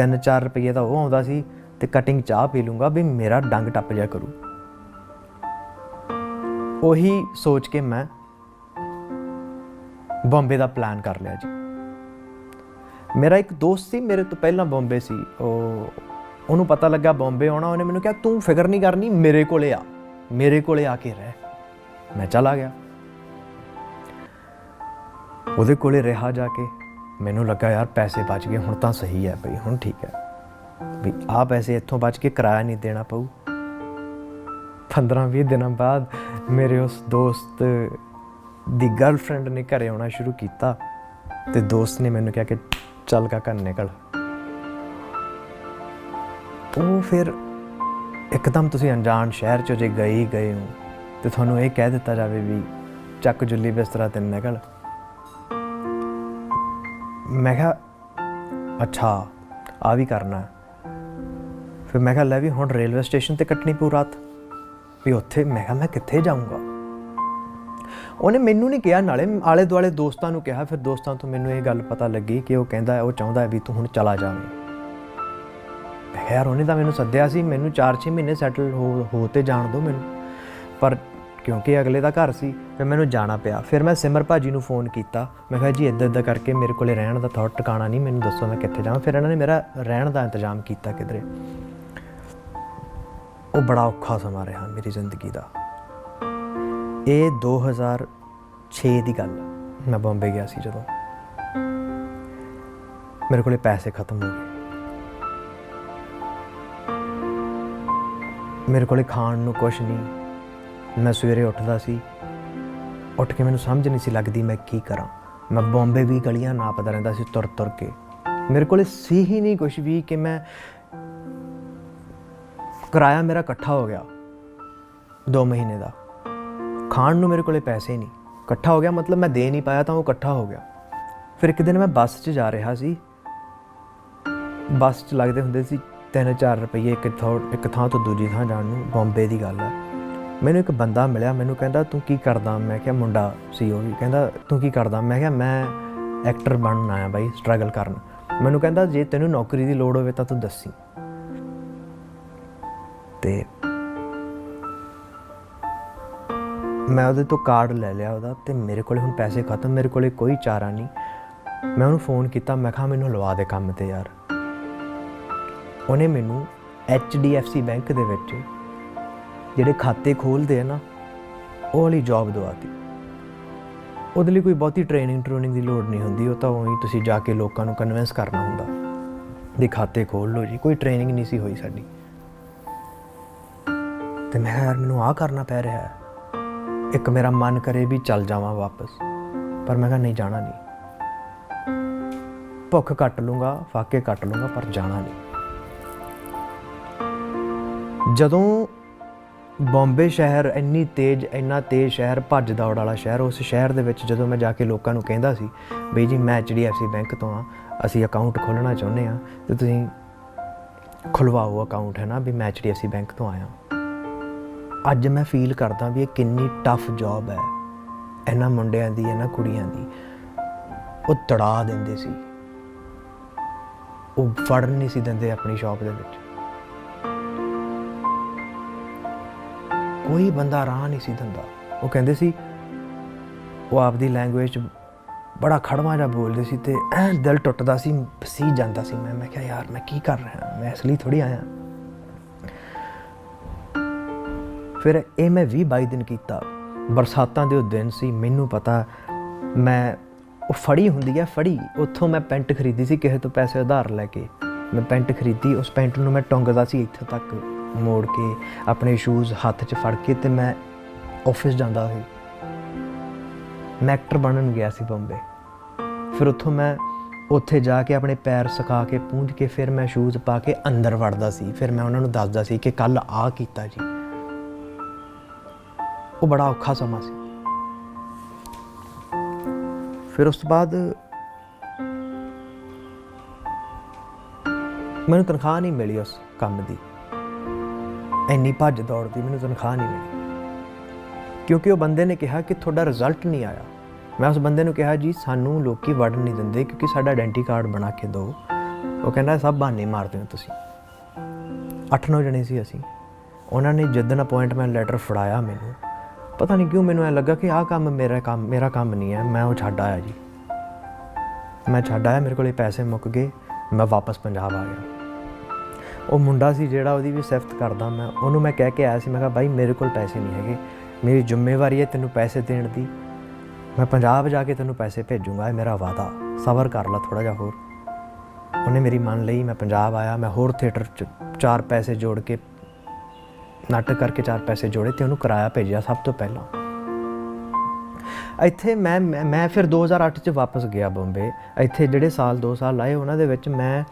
3-4 ਰੁਪਏ ਤਾਂ ਉਹ ਆਉਂਦਾ ਸੀ ਤੇ ਕਟਿੰਗ ਚਾਹ ਪੀ ਲੂੰਗਾ ਵੀ ਮੇਰਾ ਡੰਗ ਟੱਪ ਜਾ ਕਰੂ। ਉਹੀ ਸੋਚ ਕੇ ਮੈਂ ਬੰਬੇ ਦਾ ਪਲਾਨ ਕਰ ਲਿਆ ਜੀ। ਮੇਰਾ ਇੱਕ ਦੋਸਤ ਸੀ, ਮੇਰੇ ਤੋਂ ਪਹਿਲਾਂ ਬੰਬੇ ਸੀ। ਉਹ, ਉਹਨੂੰ ਪਤਾ ਲੱਗਾ ਬੰਬੇ ਆਉਣਾ, ਉਹਨੇ ਮੈਨੂੰ ਕਿਹਾ, ਤੂੰ ਫਿਕਰ ਨਹੀਂ ਕਰਨੀ, ਮੇਰੇ ਕੋਲੇ ਆ, ਮੇਰੇ ਕੋਲੇ ਆ ਕੇ ਰਹਿ। ਮੈਂ ਚਲਾ ਗਿਆ। ਉਹਦੇ ਕੋਲੇ ਰਿਹਾ ਜਾ ਕੇ ਮੈਨੂੰ ਲੱਗਾ ਯਾਰ ਪੈਸੇ ਬਚ ਗਏ, ਹੁਣ ਤਾਂ ਸਹੀ ਹੈ ਬਈ, ਹੁਣ ਠੀਕ ਹੈ। ਵੀ ਆ ਪੈਸੇ ਇੱਥੋਂ ਬਚ ਕੇ ਕਿਰਾਇਆ ਨਹੀਂ ਦੇਣਾ ਪਊ। 15-20 ਦਿਨਾਂ ਬਾਅਦ ਮੇਰੇ ਉਸ ਦੋਸਤ ਦੀ ਗਰਲਫ੍ਰੈਂਡ ਨੇ ਘਰੇ ਆਉਣਾ ਸ਼ੁਰੂ ਕੀਤਾ ਤੇ ਦੋਸਤ ਨੇ ਮੈਨੂੰ ਕਿਹਾ ਕਿ ਚੱਲ ਕਾ ਘਰ ਨਿਕਲ। ਉਹ ਫਿਰ ਇੱਕਦਮ ਤੁਸੀਂ ਅਣਜਾਣ ਸ਼ਹਿਰ 'ਚ ਜੇ ਗਏ ਹੀ ਗਏ ਹੋ ਤੇ ਤੁਹਾਨੂੰ ਇਹ ਕਹਿ ਦਿੱਤਾ ਜਾਵੇ ਵੀ ਚੱਕ ਜੁੱਲੀ ਬਿਸਤਰਾ ਤੇ ਨਿਕਲ। ਮੈਂ ਕਿਹਾ, ਅੱਛਾ ਆ ਵੀ ਕਰਨਾ। ਫਿਰ ਮੈਂ ਕਿਹਾ, ਲੈ ਵੀ ਹੁਣ ਰੇਲਵੇ ਸਟੇਸ਼ਨ ਤੇ ਕੱਟਣੀ ਪੂ ਰਾਤ। ਵੀ ਉੱਥੇ ਮੈਂ ਕਿਹਾ, ਮੈਂ ਕਿੱਥੇ ਜਾਊਂਗਾ? ਉਹਨੇ ਮੈਨੂੰ ਨਹੀਂ ਕਿਹਾ, ਨਾਲੇ ਆਲੇ ਦੁਆਲੇ ਦੋਸਤਾਂ ਨੂੰ ਕਿਹਾ। ਫਿਰ ਦੋਸਤਾਂ ਤੋਂ ਮੈਨੂੰ ਇਹ ਗੱਲ ਪਤਾ ਲੱਗੀ ਕਿ ਉਹ ਕਹਿੰਦਾ, ਉਹ ਚਾਹੁੰਦਾ ਵੀ ਤੂੰ ਹੁਣ ਚਲਾ ਜਾਵੇਂ ਮੈਂ ਕਿਹਾ ਉਹਨੇ ਤਾਂ ਮੈਨੂੰ ਸੱਦਿਆ ਸੀ, ਮੈਨੂੰ 4-6 ਮਹੀਨੇ ਸੈਟਲ ਹੋ ਹੋ ਤੇ ਜਾਣ ਦਿਓ ਮੈਨੂੰ। ਪਰ ਕਿਉਂਕਿ ਅਗਲੇ ਦਾ ਘਰ ਸੀ, ਫਿਰ ਮੈਨੂੰ ਜਾਣਾ ਪਿਆ। ਫਿਰ ਮੈਂ ਸਿਮਰ ਭਾਜੀ ਨੂੰ ਫੋਨ ਕੀਤਾ। ਮੈਂ ਕਿਹਾ, ਜੀ ਇੱਦਾਂ ਇੱਦਾਂ ਕਰਕੇ ਮੇਰੇ ਕੋਲੇ ਰਹਿਣ ਦਾ ਥੋੜਾ ਟਿਕਾਣਾ ਨਹੀਂ, ਮੈਨੂੰ ਦੱਸੋ ਮੈਂ ਕਿੱਥੇ ਜਾਵਾਂ? ਫਿਰ ਇਹਨਾਂ ਨੇ ਮੇਰਾ ਰਹਿਣ ਦਾ ਇੰਤਜ਼ਾਮ ਕੀਤਾ ਕਿਧਰੇ। ਉਹ ਬੜਾ ਔਖਾ ਸਮਾਂ ਰਿਹਾ ਮੇਰੀ ਜ਼ਿੰਦਗੀ ਦਾ। ਇਹ 2006 ਦੀ ਗੱਲ। ਮੈਂ ਬੰਬੇ ਗਿਆ ਸੀ ਜਦੋਂ। ਮੇਰੇ ਕੋਲੇ ਪੈਸੇ ਖਤਮ ਹੋ ਗਏ। ਮੇਰੇ ਕੋਲੇ ਖਾਣ ਨੂੰ ਕੁਝ ਨਹੀਂ। ਮੈਂ ਸਵੇਰੇ ਉੱਠਦਾ ਸੀ। ਉੱਠ ਕੇ ਮੈਨੂੰ ਸਮਝ ਨਹੀਂ ਸੀ ਲੱਗਦੀ ਮੈਂ ਕੀ ਕਰਾਂ। ਮੈਂ ਬੰਬੇ ਵੀ ਗਲੀਆਂ ਨਾਪਦਾ ਰਹਿੰਦਾ ਸੀ ਤੁਰ ਤੁਰ ਕੇ। ਮੇਰੇ ਕੋਲੇ ਸੀ ਹੀ ਨਹੀਂ ਕੁਝ ਵੀ ਕਿ ਮੈਂ ਕਿਰਾਇਆ ਮੇਰਾ ਇਕੱਠਾ ਹੋ ਗਿਆ 2 ਮਹੀਨੇ ਦਾ। ਖਾਣ ਨੂੰ ਮੇਰੇ ਕੋਲੇ ਪੈਸੇ ਨਹੀਂ। ਇਕੱਠਾ ਹੋ ਗਿਆ ਮਤਲਬ ਮੈਂ ਦੇ ਨਹੀਂ ਪਾਇਆ ਤਾਂ ਉਹ ਇਕੱਠਾ ਹੋ ਗਿਆ। ਫਿਰ ਇੱਕ ਦਿਨ ਮੈਂ ਬੱਸ 'ਚ ਜਾ ਰਿਹਾ ਸੀ। ਬੱਸ 'ਚ ਲੱਗਦੇ ਹੁੰਦੇ ਸੀ 3-4 ਰੁਪਏ ਇੱਕ ਥਾਂ ਇੱਕ ਥਾਂ ਤੋਂ ਦੂਜੀ ਥਾਂ ਜਾਣ ਨੂੰ। ਬੰਬੇ ਦੀ ਗੱਲ ਹੈ ਮੈਨੂੰ ਇੱਕ ਬੰਦਾ ਮਿਲਿਆ, ਮੈਨੂੰ ਕਹਿੰਦਾ, ਤੂੰ ਕੀ ਕਰਦਾ? ਮੈਂ ਕਿਹਾ, ਮੁੰਡਾ ਸੀ ਉਹ ਵੀ। ਕਹਿੰਦਾ, ਤੂੰ ਕੀ ਕਰਦਾ? ਮੈਂ ਕਿਹਾ, ਮੈਂ ਐਕਟਰ ਬਣਨ ਆਇਆ ਬਾਈ ਸਟਰਗਲ ਕਰਨ। ਮੈਨੂੰ ਕਹਿੰਦਾ, ਜੇ ਤੈਨੂੰ ਨੌਕਰੀ ਦੀ ਲੋੜ ਹੋਵੇ ਤਾਂ ਤੂੰ ਦੱਸੀ। ਤੇ ਮੈਂ ਉਹਦੇ ਤੋਂ ਕਾਰਡ ਲੈ ਲਿਆ ਉਹਦਾ ਤੇ ਮੇਰੇ ਕੋਲੇ ਹੁਣ ਪੈਸੇ ਖਤਮ, ਮੇਰੇ ਕੋਲੇ ਕੋਈ ਚਾਰਾ ਨਹੀਂ। ਮੈਂ ਉਹਨੂੰ ਫੋਨ ਕੀਤਾ, ਮੈਂ ਕਿਹਾ, ਮੈਨੂੰ ਲਵਾ ਦੇ ਕੰਮ ਤੇ ਯਾਰ। ਉਹਨੇ ਮੈਨੂੰ HDFC ਬੈਂਕ ਦੇ ਵਿੱਚ ਜਿਹੜੇ ਖਾਤੇ ਖੋਲਦੇ ਆ ਨਾ, ਉਹ ਵਾਲੀ ਜੌਬ ਦਵਾਤੀ। ਉਹਦੇ ਲਈ ਕੋਈ ਬਹੁਤੀ ਟ੍ਰੇਨਿੰਗ ਟ੍ਰੇਨਿੰਗ ਦੀ ਲੋੜ ਨਹੀਂ ਹੁੰਦੀ, ਉਹ ਤਾਂ ਉਹੀ ਤੁਸੀਂ ਜਾ ਕੇ ਲੋਕਾਂ ਨੂੰ ਕਨਵਿੰਸ ਕਰਨਾ ਹੁੰਦਾ ਵੀ ਖਾਤੇ ਖੋਲ ਲਓ ਜੀ, ਕੋਈ ਟ੍ਰੇਨਿੰਗ ਨਹੀਂ ਸੀ ਹੋਈ ਸਾਡੀ। ਤੇ ਮੈਂ ਯਾਰ, ਮੈਨੂੰ ਆਹ ਕਰਨਾ ਪੈ ਰਿਹਾ ਹੈ। ਇੱਕ ਮੇਰਾ ਮਨ ਕਰੇ ਵੀ ਚੱਲ ਜਾਵਾਂ ਵਾਪਸ, ਪਰ ਮੈਂ ਕਿਹਾ, ਨਹੀਂ, ਜਾਣਾ ਨਹੀਂ। ਭੁੱਖ ਕੱਟ ਲੂੰਗਾ, ਫਾਕੇ ਕੱਟ ਲੂੰਗਾ, ਪਰ ਜਾਣਾ ਨਹੀਂ। ਜਦੋਂ ਬੰਬੇ ਸ਼ਹਿਰ ਇੰਨੀ ਤੇਜ਼, ਇੰਨਾ ਤੇਜ਼ ਸ਼ਹਿਰ, ਭੱਜ ਦੌੜ ਵਾਲਾ ਸ਼ਹਿਰ, ਉਸ ਸ਼ਹਿਰ ਦੇ ਵਿੱਚ ਜਦੋਂ ਮੈਂ ਜਾ ਕੇ ਲੋਕਾਂ ਨੂੰ ਕਹਿੰਦਾ ਸੀ ਬਈ ਜੀ ਮੈਂ HDFC ਬੈਂਕ ਤੋਂ ਆ ਅਸੀਂ ਅਕਾਊਂਟ ਖੋਲਣਾ ਚਾਹੁੰਦੇ ਆ ਤੇ ਤੁਸੀਂ ਖੁਲਵਾਓ ਅਕਾਊਂਟ ਹੈ ਨਾ, ਵੀ ਮੈਂ HDFC ਬੈਂਕ ਤੋਂ ਆਇਆ। ਅੱਜ ਮੈਂ ਫੀਲ ਕਰਦਾ ਵੀ ਇਹ ਕਿੰਨੀ ਟਫ ਜੌਬ ਹੈ, ਇਹਨਾਂ ਮੁੰਡਿਆਂ ਦੀ, ਇਹਨਾਂ ਕੁੜੀਆਂ ਦੀ। ਉਹ ਤੜਾ ਦਿੰਦੇ ਸੀ। ਉਹ ਫੜਨ ਨਹੀਂ ਸੀ ਦਿੰਦੇ ਆਪਣੀ ਸ਼ਾਪ ਦੇ ਵਿੱਚ। ਕੋਈ ਬੰਦਾ ਰਾਹ ਨਹੀਂ ਸੀ ਦਿੰਦਾ। ਉਹ ਕਹਿੰਦੇ ਸੀ, ਉਹ ਆਪਦੀ ਲੈਂਗੁਏਜ ਚ ਬੜਾ ਖੜਵਾ ਜਿਹਾ ਬੋਲਦੇ ਸੀ ਤੇ ਐ ਦਿਲ ਟੁੱਟਦਾ ਸੀ ਪਸੀ ਜਾਂਦਾ ਸੀ। ਮੈਂ ਮੈਂ ਕਿਹਾ, ਯਾਰ, ਮੈਂ ਕੀ ਕਰ ਰਿਹਾ? ਮੈਂ ਇਸ ਲਈ ਥੋੜੀ ਆਇਆ। ਫਿਰ ਇਹ ਮੈਂ 20 22 ਦਿਨ ਕੀਤਾ। ਬਰਸਾਤਾਂ ਦੇ ਉਹ ਦਿਨ ਸੀ, ਮੈਨੂੰ ਪਤਾ, ਮੈਂ, ਉਹ ਫੜੀ ਹੁੰਦੀ ਹੈ ਫੜੀ। ਉੱਥੋਂ ਮੈਂ ਪੈਂਟ ਖਰੀਦੀ ਸੀ, ਕਿਸੇ ਤੋਂ ਪੈਸੇ ਉਧਾਰ ਲੈ ਕੇ। ਮੈਂ ਪੈਂਟ ਖਰੀਦੀ, ਉਸ ਪੈਂਟ ਨੂੰ ਮੈਂ ਟੰਗਦਾ ਸੀ ਇੱਥੇ ਤੱਕ। ਮੋੜ ਕੇ ਆਪਣੇ ਸ਼ੂਜ਼ ਹੱਥ 'ਚ ਫੜ ਕੇ ਤੇ ਮੈਂ ਆਫਿਸ ਜਾਂਦਾ ਸੀ। ਮੈਂ ਐਕਟਰ ਬਣਨ ਗਿਆ ਸੀ ਬੰਬੇ। ਫਿਰ ਉੱਥੋਂ ਮੈਂ ਉੱਥੇ ਜਾ ਕੇ ਆਪਣੇ ਪੈਰ ਸੁਕਾ ਕੇ, ਪੂੰਝ ਕੇ ਫਿਰ ਮੈਂ ਸ਼ੂਜ਼ ਪਾ ਕੇ ਅੰਦਰ ਵੜਦਾ ਸੀ। ਫਿਰ ਮੈਂ ਉਹਨਾਂ ਨੂੰ ਦੱਸਦਾ ਸੀ ਕਿ ਕੱਲ ਆ ਕੀਤਾ ਜੀ। ਉਹ ਬੜਾ ਔਖਾ ਸਮਾਂ ਸੀ। ਫਿਰ ਉਸ ਤੋਂ ਬਾਅਦ ਮੈਨੂੰ ਤਨਖਾਹ ਨਹੀਂ ਮਿਲੀ ਉਸ ਕੰਮ ਦੀ। ਇੰਨੀ ਭੱਜ ਦੌੜ ਦੀ ਮੈਨੂੰ ਤਨਖਾਹ ਨਹੀਂ ਮਿਲੀ। ਕਿਉਂਕਿ ਉਹ ਬੰਦੇ ਨੇ ਕਿਹਾ ਕਿ ਤੁਹਾਡਾ ਰਿਜ਼ਲਟ ਨਹੀਂ ਆਇਆ। ਮੈਂ ਉਸ ਬੰਦੇ ਨੂੰ ਕਿਹਾ, ਜੀ, ਸਾਨੂੰ ਲੋਕੀ ਵੜਨ ਨਹੀਂ ਦਿੰਦੇ ਕਿਉਂਕਿ ਸਾਡਾ ਆਇਡੈਂਟੀ ਕਾਰਡ ਬਣਾ ਕੇ ਦਿਓ। ਉਹ ਕਹਿੰਦਾ, ਸਭ ਬਹਾਨੇ ਮਾਰਦੇ ਹੋ ਤੁਸੀਂ। 8-9 ਜਣੇ ਸੀ ਅਸੀਂ। ਉਹਨਾਂ ਨੇ ਜਿੱਦਣ ਅਪਾਇੰਟਮੈਂਟ ਲੈਟਰ ਫੜਾਇਆ ਮੈਨੂੰ, ਪਤਾ ਨਹੀਂ ਕਿਉਂ ਮੈਨੂੰ ਐ ਲੱਗਾ ਕਿ ਆਹ ਕੰਮ ਮੇਰਾ ਕੰਮ ਮੇਰਾ ਕੰਮ ਨਹੀਂ ਹੈ, ਮੈਂ ਉਹ ਛੱਡ ਆਇਆ ਜੀ। ਮੈਂ ਛੱਡ ਆਇਆ, ਮੇਰੇ ਕੋਲੇ ਪੈਸੇ ਮੁੱਕ ਗਏ, ਮੈਂ ਵਾਪਸ ਪੰਜਾਬ ਆ ਗਿਆ। ਉਹ ਮੁੰਡਾ ਸੀ ਜਿਹੜਾ ਉਹਦੀ ਵੀ ਸਿਫਤ ਕਰਦਾ ਮੈਂ ਉਹਨੂੰ ਮੈਂ ਕਹਿ ਕੇ ਆਇਆ ਸੀ, ਮੈਂ ਕਿਹਾ, ਬਾਈ, ਮੇਰੇ ਕੋਲ ਪੈਸੇ ਨਹੀਂ ਹੈਗੇ। ਮੇਰੀ ਜ਼ਿੰਮੇਵਾਰੀ ਹੈ ਤੈਨੂੰ ਪੈਸੇ ਦੇਣ ਦੀ। ਮੈਂ ਪੰਜਾਬ ਜਾ ਕੇ ਤੈਨੂੰ ਪੈਸੇ ਭੇਜੂੰਗਾ। ਇਹ ਮੇਰਾ ਵਾਅਦਾ। ਸਬਰ ਕਰ ਲੈ ਥੋੜਾ ਜਿਹਾ ਹੋਰ। ਉਹਨੇ ਮੇਰੀ ਮੰਨ ਲਈ। ਮੈਂ ਪੰਜਾਬ ਆਇਆ। ਮੈਂ ਹੋਰ ਥੀਏਟਰ 'ਚ ਚਾਰ ਪੈਸੇ ਜੋੜ ਕੇ ਨਾਟਕ ਕਰਕੇ ਚਾਰ ਪੈਸੇ ਜੋੜੇ ਤੇ ਉਹਨੂੰ ਕਿਰਾਇਆ ਭੇਜਿਆ ਸਭ ਤੋਂ ਪਹਿਲਾਂ। ਇੱਥੇ ਮੈਂ ਮੈਂ ਮੈਂ ਫਿਰ 2008 ਚ ਵਾਪਸ ਗਿਆ ਬੰਬੇ। ਇੱਥੇ ਜਿਹੜੇ ਸਾਲ 2 ਸਾਲ ਲਾਏ, ਉਹਨਾਂ ਦੇ ਵਿੱਚ ਮੈਂ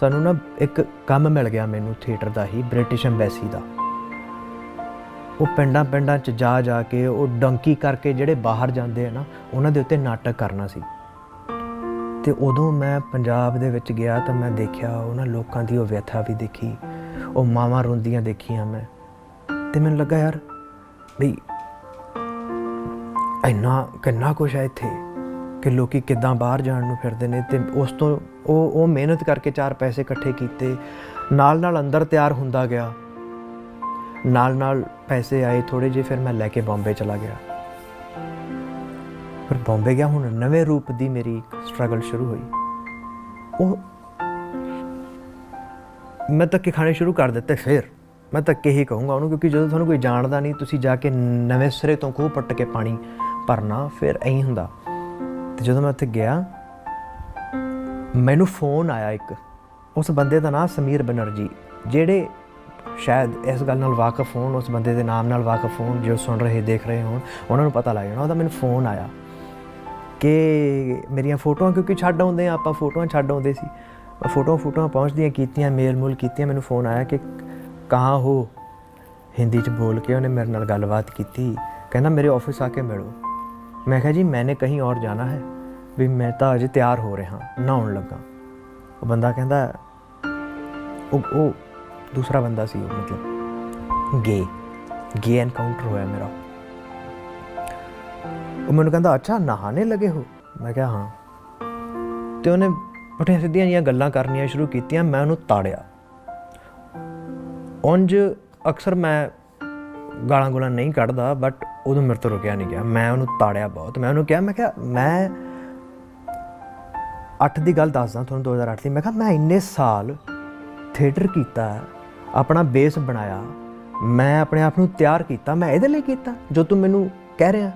ਸਾਨੂੰ ਨਾ ਇੱਕ ਕੰਮ ਮਿਲ ਗਿਆ ਮੈਨੂੰ ਥੀਏਟਰ ਦਾ ਹੀ, ਬ੍ਰਿਟਿਸ਼ ਐਮਬੈਸੀ ਦਾ। ਉਹ ਪਿੰਡਾਂ ਪਿੰਡਾਂ 'ਚ ਜਾ ਜਾ ਕੇ ਉਹ ਡੰਕੀ ਕਰਕੇ ਜਿਹੜੇ ਬਾਹਰ ਜਾਂਦੇ ਆ ਨਾ, ਉਹਨਾਂ ਦੇ ਉੱਤੇ ਨਾਟਕ ਕਰਨਾ ਸੀ। ਤੇ ਉਦੋਂ ਮੈਂ ਪੰਜਾਬ ਦੇ ਵਿੱਚ ਗਿਆ ਤਾਂ ਮੈਂ ਦੇਖਿਆ ਉਹਨਾਂ ਲੋਕਾਂ ਦੀ ਉਹ ਵਿਅਥਾ ਵੀ ਦੇਖੀ, ਉਹ ਮਾਵਾਂ ਰੋਂਦੀਆਂ ਦੇਖੀਆਂ ਮੈਂ। ਤੇ ਮੈਨੂੰ ਲੱਗਾ ਯਾਰ ਵੀ ਇੰਨਾ ਕਿੰਨਾ ਕੁਛ ਹੈ ਇੱਥੇ। ਕਿ ਲੋਕੀ ਕਿੱਦਾਂ ਬਾਹਰ ਜਾਣ ਨੂੰ ਫਿਰਦੇ ਨੇ ਤੇ ਉਸ ਤੋਂ ਉਹ ਉਹ ਮਿਹਨਤ ਕਰਕੇ ਚਾਰ ਪੈਸੇ ਇਕੱਠੇ ਕੀਤੇ, ਨਾਲ ਨਾਲ ਅੰਦਰ ਤਿਆਰ ਹੁੰਦਾ ਗਿਆ। ਨਾਲ ਨਾਲ ਪੈਸੇ ਆਏ ਥੋੜੇ ਜਿਹੇ, ਫਿਰ ਮੈਂ ਲੈ ਕੇ ਬੰਬੇ ਚਲਾ ਗਿਆ। ਫਿਰ ਬੰਬੇ ਗਿਆ ਹੁਣ ਨਵੇਂ ਰੂਪ ਦੀ ਮੇਰੀ ਸਟਰਗਲ ਸ਼ੁਰੂ ਹੋਈ। ਉਹ ਮੈਂ ਧੱਕੇ ਖਾਣੇ ਸ਼ੁਰੂ ਕਰ ਦਿੱਤੇ ਫਿਰ। ਮੈਂ ਧੱਕੇ ਹੀ ਕਹੂੰਗਾ ਉਹਨੂੰ, ਕਿਉਂਕਿ ਜਦੋਂ ਤੁਹਾਨੂੰ ਕੋਈ ਜਾਣਦਾ ਨਹੀਂ, ਤੁਸੀਂ ਜਾ ਕੇ ਨਵੇਂ ਸਿਰੇ ਤੋਂ ਖੂਹ ਪੱਟ ਕੇ ਪਾਣੀ ਭਰਨਾ, ਫਿਰ ਐਂ ਹੁੰਦਾ। ਤੇ ਜਦੋਂ ਮੈਂ ਉੱਥੇ ਗਿਆ, ਮੈਨੂੰ ਫੋਨ ਆਇਆ ਇੱਕ। ਉਸ ਬੰਦੇ ਦਾ ਨਾਮ ਸਮੀਰ ਬਨਰਜੀ, ਜਿਹੜੇ ਸ਼ਾਇਦ ਇਸ ਗੱਲ ਨਾਲ ਵਾਕਿਫ ਹੋਣ, ਉਸ ਬੰਦੇ ਦੇ ਨਾਮ ਨਾਲ ਵਾਕਿਫ ਹੋਣ, ਜੋ ਸੁਣ ਰਹੇ, ਦੇਖ ਰਹੇ ਹੋਣ, ਉਹਨਾਂ ਨੂੰ ਪਤਾ ਲੱਗ ਜਾਣਾ, ਉਹਦਾ ਮੈਨੂੰ ਫੋਨ ਆਇਆ ਕਿ ਮੇਰੀਆਂ ਫੋਟੋਆਂ ਕਿਉਂਕਿ ਛੱਡ ਆਉਂਦੇ ਆ, ਆਪਾਂ ਫੋਟੋਆਂ ਛੱਡ ਆਉਂਦੇ ਸੀ। ਫੋਟੋਆਂ ਫੋਟੋਆਂ ਪਹੁੰਚਦੀਆਂ ਕੀਤੀਆਂ, ਮੇਲ ਮੂਲ ਕੀਤੀਆਂ, ਮੈਨੂੰ ਫੋਨ ਆਇਆ ਕਿ ਕਹਾਂ ਹੋ? ਹਿੰਦੀ ਚ ਬੋਲ ਕੇ ਉਹਨੇ ਮੇਰੇ ਨਾਲ ਗੱਲਬਾਤ ਕੀਤੀ। ਕਹਿੰਦਾ ਮੇਰੇ ਆਫਿਸ ਆ ਕੇ ਮਿਲੋ। ਮੈਂ ਕਿਹਾ ਜੀ, ਮੈਨੇ ਕਹੀਂ ਔਰ ਜਾਣਾ ਹੈ? ਵੀ ਮੈਂ ਤਾਂ ਅਜੇ ਤਿਆਰ ਹੋ ਰਿਹਾ ਨਾਉਣ ਲੱਗਾ। ਉਹ ਬੰਦਾ ਕਹਿੰਦਾ, ਉਹ ਉਹ ਦੂਸਰਾ ਬੰਦਾ ਸੀ ਉਹ, ਮਤਲਬ ਗੇ ਗੇ ਐਨਕਾਊਂਟਰ ਹੋਇਆ ਮੇਰਾ। ਉਹ ਮੈਨੂੰ ਕਹਿੰਦਾ, ਅੱਛਾ ਨਹਾਣੇ ਲੱਗੇ ਹੋ? ਮੈਂ ਕਿਹਾ, ਹਾਂ। ਤੇ ਉਹਨੇ ਪੁੱਠੇ ਸਿੱਧੀਆਂ ਜੀਆਂ ਗੱਲਾਂ ਕਰਨੀਆਂ ਸ਼ੁਰੂ ਕੀਤੀਆਂ, ਮੈਂ ਉਹਨੂੰ ਤਾੜਿਆ। ਉਂਝ ਅਕਸਰ ਮੈਂ ਗਾਲਾਂ ਗੁਲਾਂ ਨਹੀਂ ਕੱਢਦਾ ਬਟ ਉਦੋਂ ਮੇਰੇ ਤੋਂ ਰੁਕਿਆ ਨਹੀਂ ਗਿਆ। ਮੈਂ ਉਹਨੂੰ ਤਾੜਿਆ ਬਹੁਤ। ਮੈਂ ਉਹਨੂੰ ਕਿਹਾ, ਮੈਂ ਕਿਹਾ, ਮੈਂ 8 ਦੀ ਗੱਲ ਦੱਸਦਾ ਤੁਹਾਨੂੰ 2008 ਦੀ। ਮੈਂ ਕਿਹਾ, ਮੈਂ ਇੰਨੇ ਸਾਲ ਥੀਏਟਰ ਕੀਤਾ, ਆਪਣਾ ਬੇਸ ਬਣਾਇਆ, ਮੈਂ ਆਪਣੇ ਆਪ ਨੂੰ ਤਿਆਰ ਕੀਤਾ, ਮੈਂ ਇਹਦੇ ਲਈ ਕੀਤਾ, ਜੋ ਤੂੰ ਮੈਨੂੰ ਕਹਿ ਰਿਹਾ।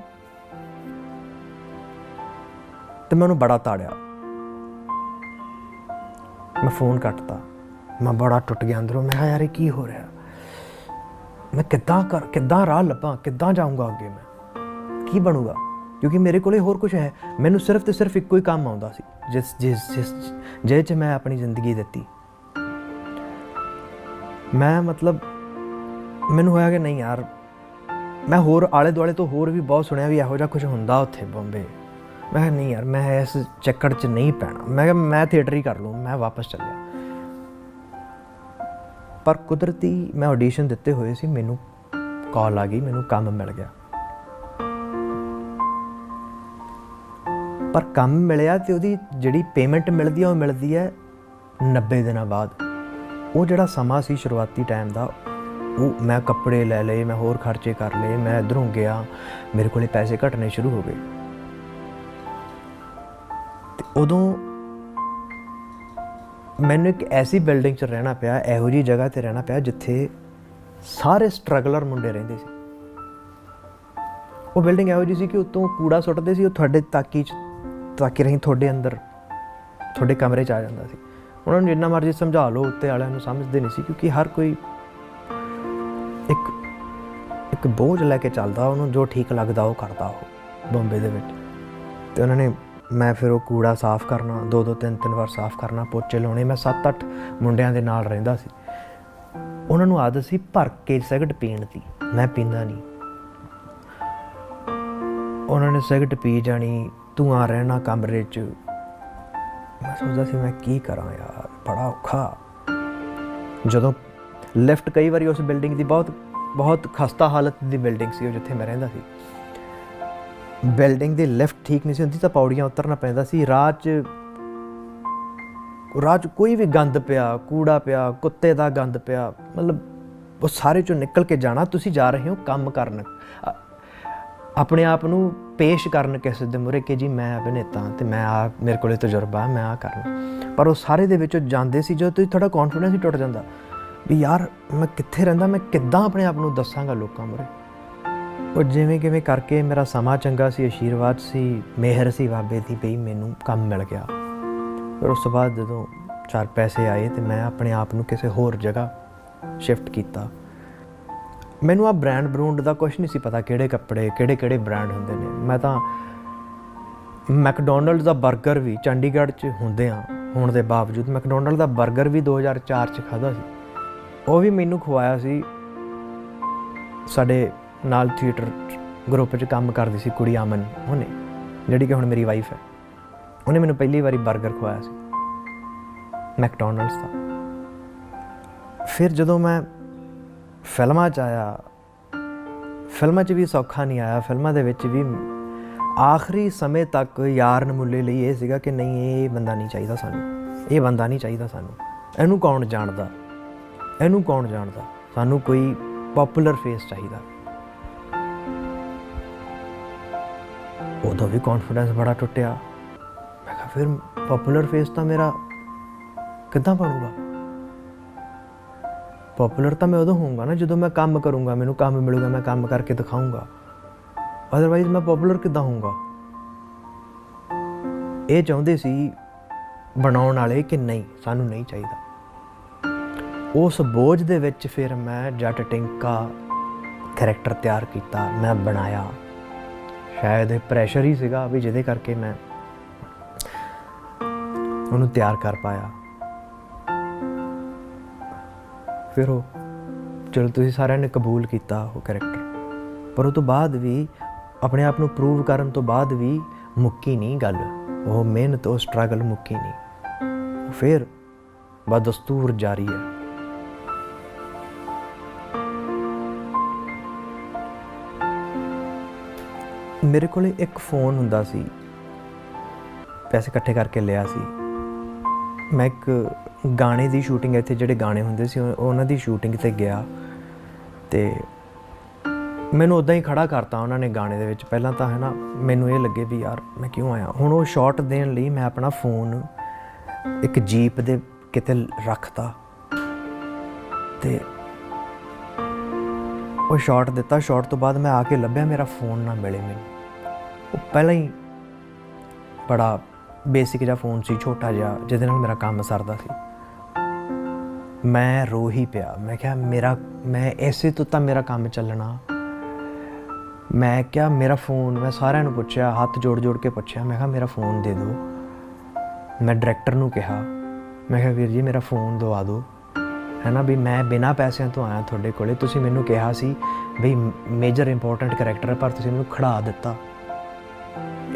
ਤੇ ਮੈਂ ਉਹਨੂੰ ਬੜਾ ਤਾੜਿਆ। ਮੈਂ ਫੋਨ ਕੱਟਤਾ। ਮੈਂ ਬੜਾ ਟੁੱਟ ਗਿਆ ਅੰਦਰੋਂ। ਮੈਂ ਕਿਹਾ, ਯਾਰ ਇਹ ਕੀ ਹੋ ਰਿਹਾ? ਮੈਂ ਕਿੱਦਾਂ ਕਰ ਕਿੱਦਾਂ ਰਾਹ ਲੱਭਾਂ, ਕਿੱਦਾਂ ਜਾਊਂਗਾ ਅੱਗੇ ਮੈਂ? ਕੀ ਬਣੂਗਾ? ਕਿਉਂਕਿ ਮੇਰੇ ਕੋਲੇ ਹੋਰ ਕੁਝ ਹੈ। ਮੈਨੂੰ ਸਿਰਫ ਤੇ ਸਿਰਫ ਇੱਕੋ ਹੀ ਕੰਮ ਆਉਂਦਾ ਸੀ, ਜਿਸ ਜਿਸ ਜਿਸ ਜਿਹਦੇ 'ਚ ਮੈਂ ਆਪਣੀ ਜ਼ਿੰਦਗੀ ਦਿੱਤੀ। ਮੈਂ ਮਤਲਬ, ਮੈਨੂੰ ਹੋਇਆ ਕਿ ਨਹੀਂ ਯਾਰ, ਮੈਂ ਹੋਰ ਆਲੇ ਦੁਆਲੇ ਤੋਂ ਹੋਰ ਵੀ ਬਹੁਤ ਸੁਣਿਆ ਵੀ ਇਹੋ ਜਿਹਾ ਕੁਝ ਹੁੰਦਾ ਉੱਥੇ ਬੰਬੇ। ਮੈਂ ਕਿਹਾ ਨਹੀਂ ਯਾਰ, ਮੈਂ ਇਸ ਚੱਕਰ 'ਚ ਨਹੀਂ ਪੈਣਾ। ਮੈਂ ਕਿਹਾ ਮੈਂ ਥੀਏਟਰ ਹੀ ਕਰ ਲੂੰ ਮੈਂ ਵਾਪਸ ਚੱਲਿਆ। ਪਰ ਕੁਦਰਤੀ ਮੈਂ ਆਡੀਸ਼ਨ ਦਿੱਤੇ ਹੋਏ ਸੀ, ਮੈਨੂੰ ਕਾਲ ਆ ਗਈ, ਮੈਨੂੰ ਕੰਮ ਮਿਲ ਗਿਆ। ਪਰ ਕੰਮ ਮਿਲਿਆ ਤੇ ਉਹਦੀ ਜਿਹੜੀ ਪੇਮੈਂਟ ਮਿਲਦੀ ਆ, ਉਹ ਮਿਲਦੀ ਹੈ 90 ਦਿਨਾਂ ਬਾਅਦ। ਉਹ ਜਿਹੜਾ ਸਮਾਂ ਸੀ ਸ਼ੁਰੂਆਤੀ ਟਾਈਮ ਦਾ, ਉਹ ਮੈਂ ਕੱਪੜੇ ਲੈ ਲਏ, ਮੈਂ ਹੋਰ ਖਰਚੇ ਕਰ ਲਏ, ਮੈਂ ਇਧਰੋਂ ਗਿਆ, ਮੇਰੇ ਕੋਲੇ ਪੈਸੇ ਘਟਣੇ ਸ਼ੁਰੂ ਹੋ ਗਏ। ਤੇ ਉਦੋਂ ਮੈਨੂੰ ਇੱਕ ਐਸੀ ਬਿਲਡਿੰਗ 'ਚ ਰਹਿਣਾ ਪਿਆ, ਇਹੋ ਜੀ ਜਗ੍ਹਾ ਤੇ ਰਹਿਣਾ ਪਿਆ ਜਿੱਥੇ ਸਾਰੇ ਸਟਰਗਲਰ ਮੁੰਡੇ ਰਹਿੰਦੇ ਸੀ। ਉਹ ਬਿਲਡਿੰਗ ਇਹੋ ਜੀ ਸੀ ਕਿ ਉੱਤੋਂ ਕੂੜਾ ਸੁੱਟਦੇ ਸੀ, ਉਹ ਤੁਹਾਡੇ ਤਾਕੀ 'ਚ, ਤਾਕੀ ਰਹੀ ਤੁਹਾਡੇ ਅੰਦਰ, ਤੁਹਾਡੇ ਕਮਰੇ 'ਚ ਆ ਜਾਂਦਾ ਸੀ। ਉਹਨਾਂ ਨੂੰ ਜਿੰਨਾ ਮਰਜ਼ੀ ਸਮਝਾ ਲਓ, ਉੱਤੇ ਵਾਲਿਆਂ ਨੂੰ ਸਮਝਦੇ ਨਹੀਂ ਸੀ ਕਿਉਂਕਿ ਹਰ ਕੋਈ ਇੱਕ ਇੱਕ ਬੋਝ ਲੈ ਕੇ ਚੱਲਦਾ, ਉਹਨੂੰ ਜੋ ਠੀਕ ਲੱਗਦਾ ਉਹ ਕਰਦਾ ਉਹ, ਬੰਬੇ ਦੇ ਵਿੱਚ। ਤੇ ਉਹਨਾਂ ਨੇ ਮੈਂ ਫਿਰ ਉਹ ਕੂੜਾ ਸਾਫ਼ ਕਰਨਾ, ਦੋ ਦੋ ਤਿੰਨ ਤਿੰਨ ਵਾਰ ਸਾਫ਼ ਕਰਨਾ, ਪੋਚੇ ਲਾਉਣੇ, ਮੈਂ 7-8 ਮੁੰਡਿਆਂ ਦੇ ਨਾਲ ਰਹਿੰਦਾ ਸੀ। ਉਹਨਾਂ ਨੂੰ ਆਦਤ ਸੀ ਭਰ ਕੇ ਸਿਗਰਟ ਪੀਣ ਦੀ, ਮੈਂ ਪੀਂਦਾ ਨਹੀਂ। ਉਹਨਾਂ ਨੇ ਸਿਗਰਟ ਪੀ ਜਾਣੀ ਤੂੰ ਰਹਿਣਾ ਕਮਰੇ 'ਚ। ਮੈਂ ਸੋਚਦਾ ਸੀ, ਮੈਂ ਕੀ ਕਰਾਂ ਯਾਰ, ਬੜਾ ਔਖਾ। ਜਦੋਂ ਲਿਫਟ ਕਈ ਵਾਰੀ ਉਸ ਬਿਲਡਿੰਗ ਦੀ ਬਹੁਤ ਬਹੁਤ ਖਸਤਾ ਹਾਲਤ ਦੀ ਬਿਲਡਿੰਗ ਸੀ, ਉਹ ਜਿੱਥੇ ਮੈਂ ਰਹਿੰਦਾ ਸੀ। ਬਿਲਡਿੰਗ ਦੀ ਲਿਫਟ ਠੀਕ ਨਹੀਂ ਸੀ ਹੁੰਦੀ ਤਾਂ ਪੌੜੀਆਂ ਉਤਰਨਾ ਪੈਂਦਾ ਸੀ। ਰਾਹ 'ਚ ਰਾਹ 'ਚ ਕੋਈ ਵੀ ਗੰਦ ਪਿਆ, ਕੂੜਾ ਪਿਆ, ਕੁੱਤੇ ਦਾ ਗੰਦ ਪਿਆ, ਮਤਲਬ ਉਹ ਸਾਰੇ ਚੋਂ ਨਿਕਲ ਕੇ ਜਾਣਾ, ਤੁਸੀਂ ਜਾ ਰਹੇ ਹੋ ਕੰਮ ਕਰਨ। ਆਪਣੇ ਆਪ ਨੂੰ ਪੇਸ਼ ਕਰਨ ਕਿਸੇ ਦੇ ਮੂਹਰੇ ਕਿ ਜੀ ਮੈਂ ਅਭਿਨੇਤਾ ਹਾਂ ਤੇ ਮੈਂ ਆ ਮੇਰੇ ਕੋਲੇ ਤਜਰਬਾ ਮੈਂ ਆ ਕਰਨਾ। ਪਰ ਉਹ ਸਾਰੇ ਦੇ ਵਿੱਚੋਂ ਜਾਂਦੇ ਸੀ ਜਦੋਂ ਤੁਸੀਂ ਤੁਹਾਡਾ ਕੌਨਫੀਡੈਂਸ ਹੀ ਟੁੱਟ ਜਾਂਦਾ। ਵੀ ਯਾਰ ਮੈਂ ਕਿੱਥੇ ਰਹਿੰਦਾ, ਮੈਂ ਕਿੱਦਾਂ ਆਪਣੇ ਆਪ ਨੂੰ ਦੱਸਾਂਗਾ ਲੋਕਾਂ ਮੂਹਰੇ ਉਹ ਜਿਵੇਂ ਕਿਵੇਂ ਕਰਕੇ ਮੇਰਾ ਸਮਾਂ ਚੰਗਾ ਸੀ ਆਸ਼ੀਰਵਾਦ ਸੀ, ਮਿਹਰ ਸੀ ਬਾਬੇ ਦੀ ਬਈ ਮੈਨੂੰ ਕੰਮ ਮਿਲ ਗਿਆ। ਫਿਰ ਉਸ ਤੋਂ ਬਾਅਦ ਜਦੋਂ ਚਾਰ ਪੈਸੇ ਆਏ ਤੇ ਮੈਂ ਆਪਣੇ ਆਪ ਨੂੰ ਕਿਸੇ ਹੋਰ ਜਗ੍ਹਾ ਸ਼ਿਫਟ ਕੀਤਾ। ਮੈਨੂੰ ਆ ਬ੍ਰਾਂਡ ਬਰੂੰਡ ਦਾ ਕੁਝ ਨਹੀਂ ਸੀ ਪਤਾ ਕਿਹੜੇ ਕੱਪੜੇ, ਕਿਹੜੇ ਕਿਹੜੇ ਬ੍ਰਾਂਡ ਹੁੰਦੇ ਨੇ। ਮੈਂ ਤਾਂ ਮੈਕਡੋਨਲਡ ਦਾ 버ਗਰ ਵੀ ਚੰਡੀਗੜ੍ਹ 'ਚ ਹੁੰਦੇ ਆ, ਹੋਣ ਦੇ ਬਾਵਜੂਦ ਮੈਕਡੋਨਲਡ ਦਾ 버ਗਰ ਵੀ 2004 ਚ ਖਾਦਾ ਸੀ। ਉਹ ਵੀ ਮੈਨੂੰ ਖਵਾਇਆ ਸੀ ਸਾਡੇ ਨਾਲ ਥੀਏਟਰ ਗਰੁੱਪ 'ਚ ਕੰਮ ਕਰਦੀ ਸੀ ਕੁੜੀ ਅਮਨ ਉਹਨੇ ਜਿਹੜੀ ਕਿ ਹੁਣ ਮੇਰੀ ਵਾਈਫ ਹੈ। ਉਹਨੇ ਮੈਨੂੰ ਪਹਿਲੀ ਵਾਰੀ 버ਗਰ ਖਵਾਇਆ ਸੀ। ਮੈਕਡੋਨਲਡਸ ਦਾ। ਫਿਰ ਜਦੋਂ ਮੈਂ ਫਿਲਮਾਂ 'ਚ ਆਇਆ, ਫਿਲਮਾਂ 'ਚ ਵੀ ਸੌਖਾ ਨਹੀਂ ਆਇਆ, ਫਿਲਮਾਂ ਦੇ ਵਿੱਚ ਵੀ ਆਖਰੀ ਸਮੇਂ ਤੱਕ ਯਾਰ ਨਮੁੱਲੇ ਲਈ ਇਹ ਸੀਗਾ ਕਿ ਨਹੀਂ, ਇਹ ਬੰਦਾ ਨਹੀਂ ਚਾਹੀਦਾ ਸਾਨੂੰ। ਇਹ ਬੰਦਾ ਨਹੀਂ ਚਾਹੀਦਾ ਸਾਨੂੰ। ਇਹਨੂੰ ਕੌਣ ਜਾਣਦਾ? ਇਹਨੂੰ ਕੌਣ ਜਾਣਦਾ? ਸਾਨੂੰ ਕੋਈ ਪਪੂਲਰ ਫੇਸ ਚਾਹੀਦਾ। ਉਦੋਂ ਵੀ ਕੌਨਫੀਡੈਂਸ ਬੜਾ ਟੁੱਟਿਆ। ਮੈਂ ਕਿਹਾ, ਫਿਰ ਪਪੂਲਰ ਫੇਸ ਤਾਂ ਮੇਰਾ ਕਿੱਦਾਂ ਬਣੂਗਾ? ਪਪੂਲਰ ਤਾਂ ਮੈਂ ਉਦੋਂ ਹੋਊਂਗਾ ਨਾ ਜਦੋਂ ਮੈਂ ਕੰਮ ਕਰੂੰਗਾ, ਮੈਨੂੰ ਕੰਮ ਮਿਲੂਗਾ, ਮੈਂ ਕੰਮ ਕਰਕੇ ਦਿਖਾਊਂਗਾ। ਅਦਰਵਾਈਜ਼ ਮੈਂ ਪਪੂਲਰ ਕਿੱਦਾਂ ਹੋਊਂਗਾ? ਇਹ ਚਾਹੁੰਦੇ ਸੀ ਬਣਾਉਣ ਵਾਲੇ ਕਿ ਨਹੀਂ, ਸਾਨੂੰ ਨਹੀਂ ਚਾਹੀਦਾ। ਉਸ ਬੋਝ ਦੇ ਵਿੱਚ ਫਿਰ ਮੈਂ ਜੱਟ ਟਿੰਕਾ ਕੈਰੈਕਟਰ ਤਿਆਰ ਕੀਤਾ, ਮੈਂ ਬਣਾਇਆ। ਸ਼ਾਇਦ ਇਹ ਪ੍ਰੈਸ਼ਰ ਹੀ ਸੀਗਾ ਵੀ ਜਿਹਦੇ ਕਰਕੇ ਮੈਂ ਉਹਨੂੰ ਤਿਆਰ ਕਰ ਪਾਇਆ। ਫਿਰ ਉਹ ਚਲੋ ਤੁਸੀਂ ਸਾਰਿਆਂ ਨੇ ਕਬੂਲ ਕੀਤਾ ਉਹ ਕੈਰੈਕਟਰ ਪਰ ਉਹ ਤੋਂ ਬਾਅਦ ਵੀ, ਆਪਣੇ ਆਪ ਨੂੰ ਪ੍ਰੂਵ ਕਰਨ ਤੋਂ ਬਾਅਦ ਵੀ ਮੁੱਕੀ ਨਹੀਂ ਗੱਲ। ਉਹ ਮਿਹਨਤ, ਉਹ ਸਟਰਗਲ ਮੁੱਕੀ ਨਹੀਂ। ਫਿਰ ਬਦਸਤੂਰ ਜਾਰੀ ਹੈ। ਮੇਰੇ ਕੋਲੇ ਇੱਕ ਫੋਨ ਹੁੰਦਾ ਸੀ। ਪੈਸੇ ਇਕੱਠੇ ਕਰਕੇ ਲਿਆ ਸੀ। ਮੈਂ ਇੱਕ ਗਾਣੇ ਦੀ ਸ਼ੂਟਿੰਗ ਇੱਥੇ ਜਿਹੜੇ ਗਾਣੇ ਹੁੰਦੇ ਸੀ ਉਹਨਾਂ ਦੀ ਸ਼ੂਟਿੰਗ ਤੇ ਗਿਆ। ਤੇ ਮੈਨੂੰ ਉਦਾਂ ਹੀ ਖੜਾ ਕਰਤਾ ਉਹਨਾਂ ਨੇ ਗਾਣੇ ਦੇ ਵਿੱਚ। ਪਹਿਲਾਂ ਤਾਂ ਹੈ ਨਾ ਮੈਨੂੰ ਇਹ ਲੱਗੇ ਵੀ ਯਾਰ, ਮੈਂ ਕਿਉਂ ਆਇਆ? ਹੁਣ ਉਹ ਸ਼ਾਟ ਦੇਣ ਲਈ ਮੈਂ ਆਪਣਾ ਫੋਨ ਇੱਕ ਜੀਪ ਦੇ ਕਿਤੇ ਰੱਖਤਾ। ਤੇ ਉਹ ਸ਼ਾਟ ਦਿੱਤਾ। ਸ਼ਾਟ ਤੋਂ ਬਾਅਦ ਮੈਂ ਆ ਕੇ ਲੱਭਿਆ, ਮੇਰਾ ਫੋਨ ਨਾ ਮਿਲੇ ਮੈਨੂੰ। ਉਹ ਪਹਿਲਾਂ ਹੀ ਬੜਾ ਬੇਸਿਕ ਜਿਹਾ ਫੋਨ ਸੀ, ਛੋਟਾ ਜਿਹਾ, ਜਿਹਦੇ ਨਾਲ ਮੇਰਾ ਕੰਮ ਸਰਦਾ ਸੀ। ਮੈਂ ਰੋ ਹੀ ਪਿਆ। ਮੈਂ ਕਿਹਾ, ਮੇਰਾ, ਮੈਂ ਐਸੇ ਤੋਂ ਤਾਂ ਮੇਰਾ ਕੰਮ ਚੱਲਣਾ। ਮੈਂ ਕਿਹਾ, ਮੇਰਾ ਫੋਨ ਮੈਂ ਸਾਰਿਆਂ ਨੂੰ ਪੁੱਛਿਆ, ਹੱਥ ਜੋੜ ਜੋੜ ਕੇ ਪੁੱਛਿਆ। ਮੈਂ ਕਿਹਾ, ਮੇਰਾ ਫੋਨ ਦੇ ਦਿਓ। ਮੈਂ ਡਾਇਰੈਕਟਰ ਨੂੰ ਕਿਹਾ, ਮੈਂ ਕਿਹਾ, ਵੀਰ ਜੀ, ਮੇਰਾ ਫੋਨ ਦਵਾ ਦਿਓ। ਹੈ ਨਾ ਵੀ ਮੈਂ ਬਿਨਾਂ ਪੈਸਿਆਂ ਤੋਂ ਆਇਆ ਤੁਹਾਡੇ ਕੋਲੇ। ਤੁਸੀਂ ਮੈਨੂੰ ਕਿਹਾ ਸੀ ਵੀ ਮੇਜਰ ਇੰਪੋਰਟੈਂਟ ਕੈਰੈਕਟਰ ਹੈ, ਪਰ ਤੁਸੀਂ ਮੈਨੂੰ ਖੜਾ ਦਿੱਤਾ।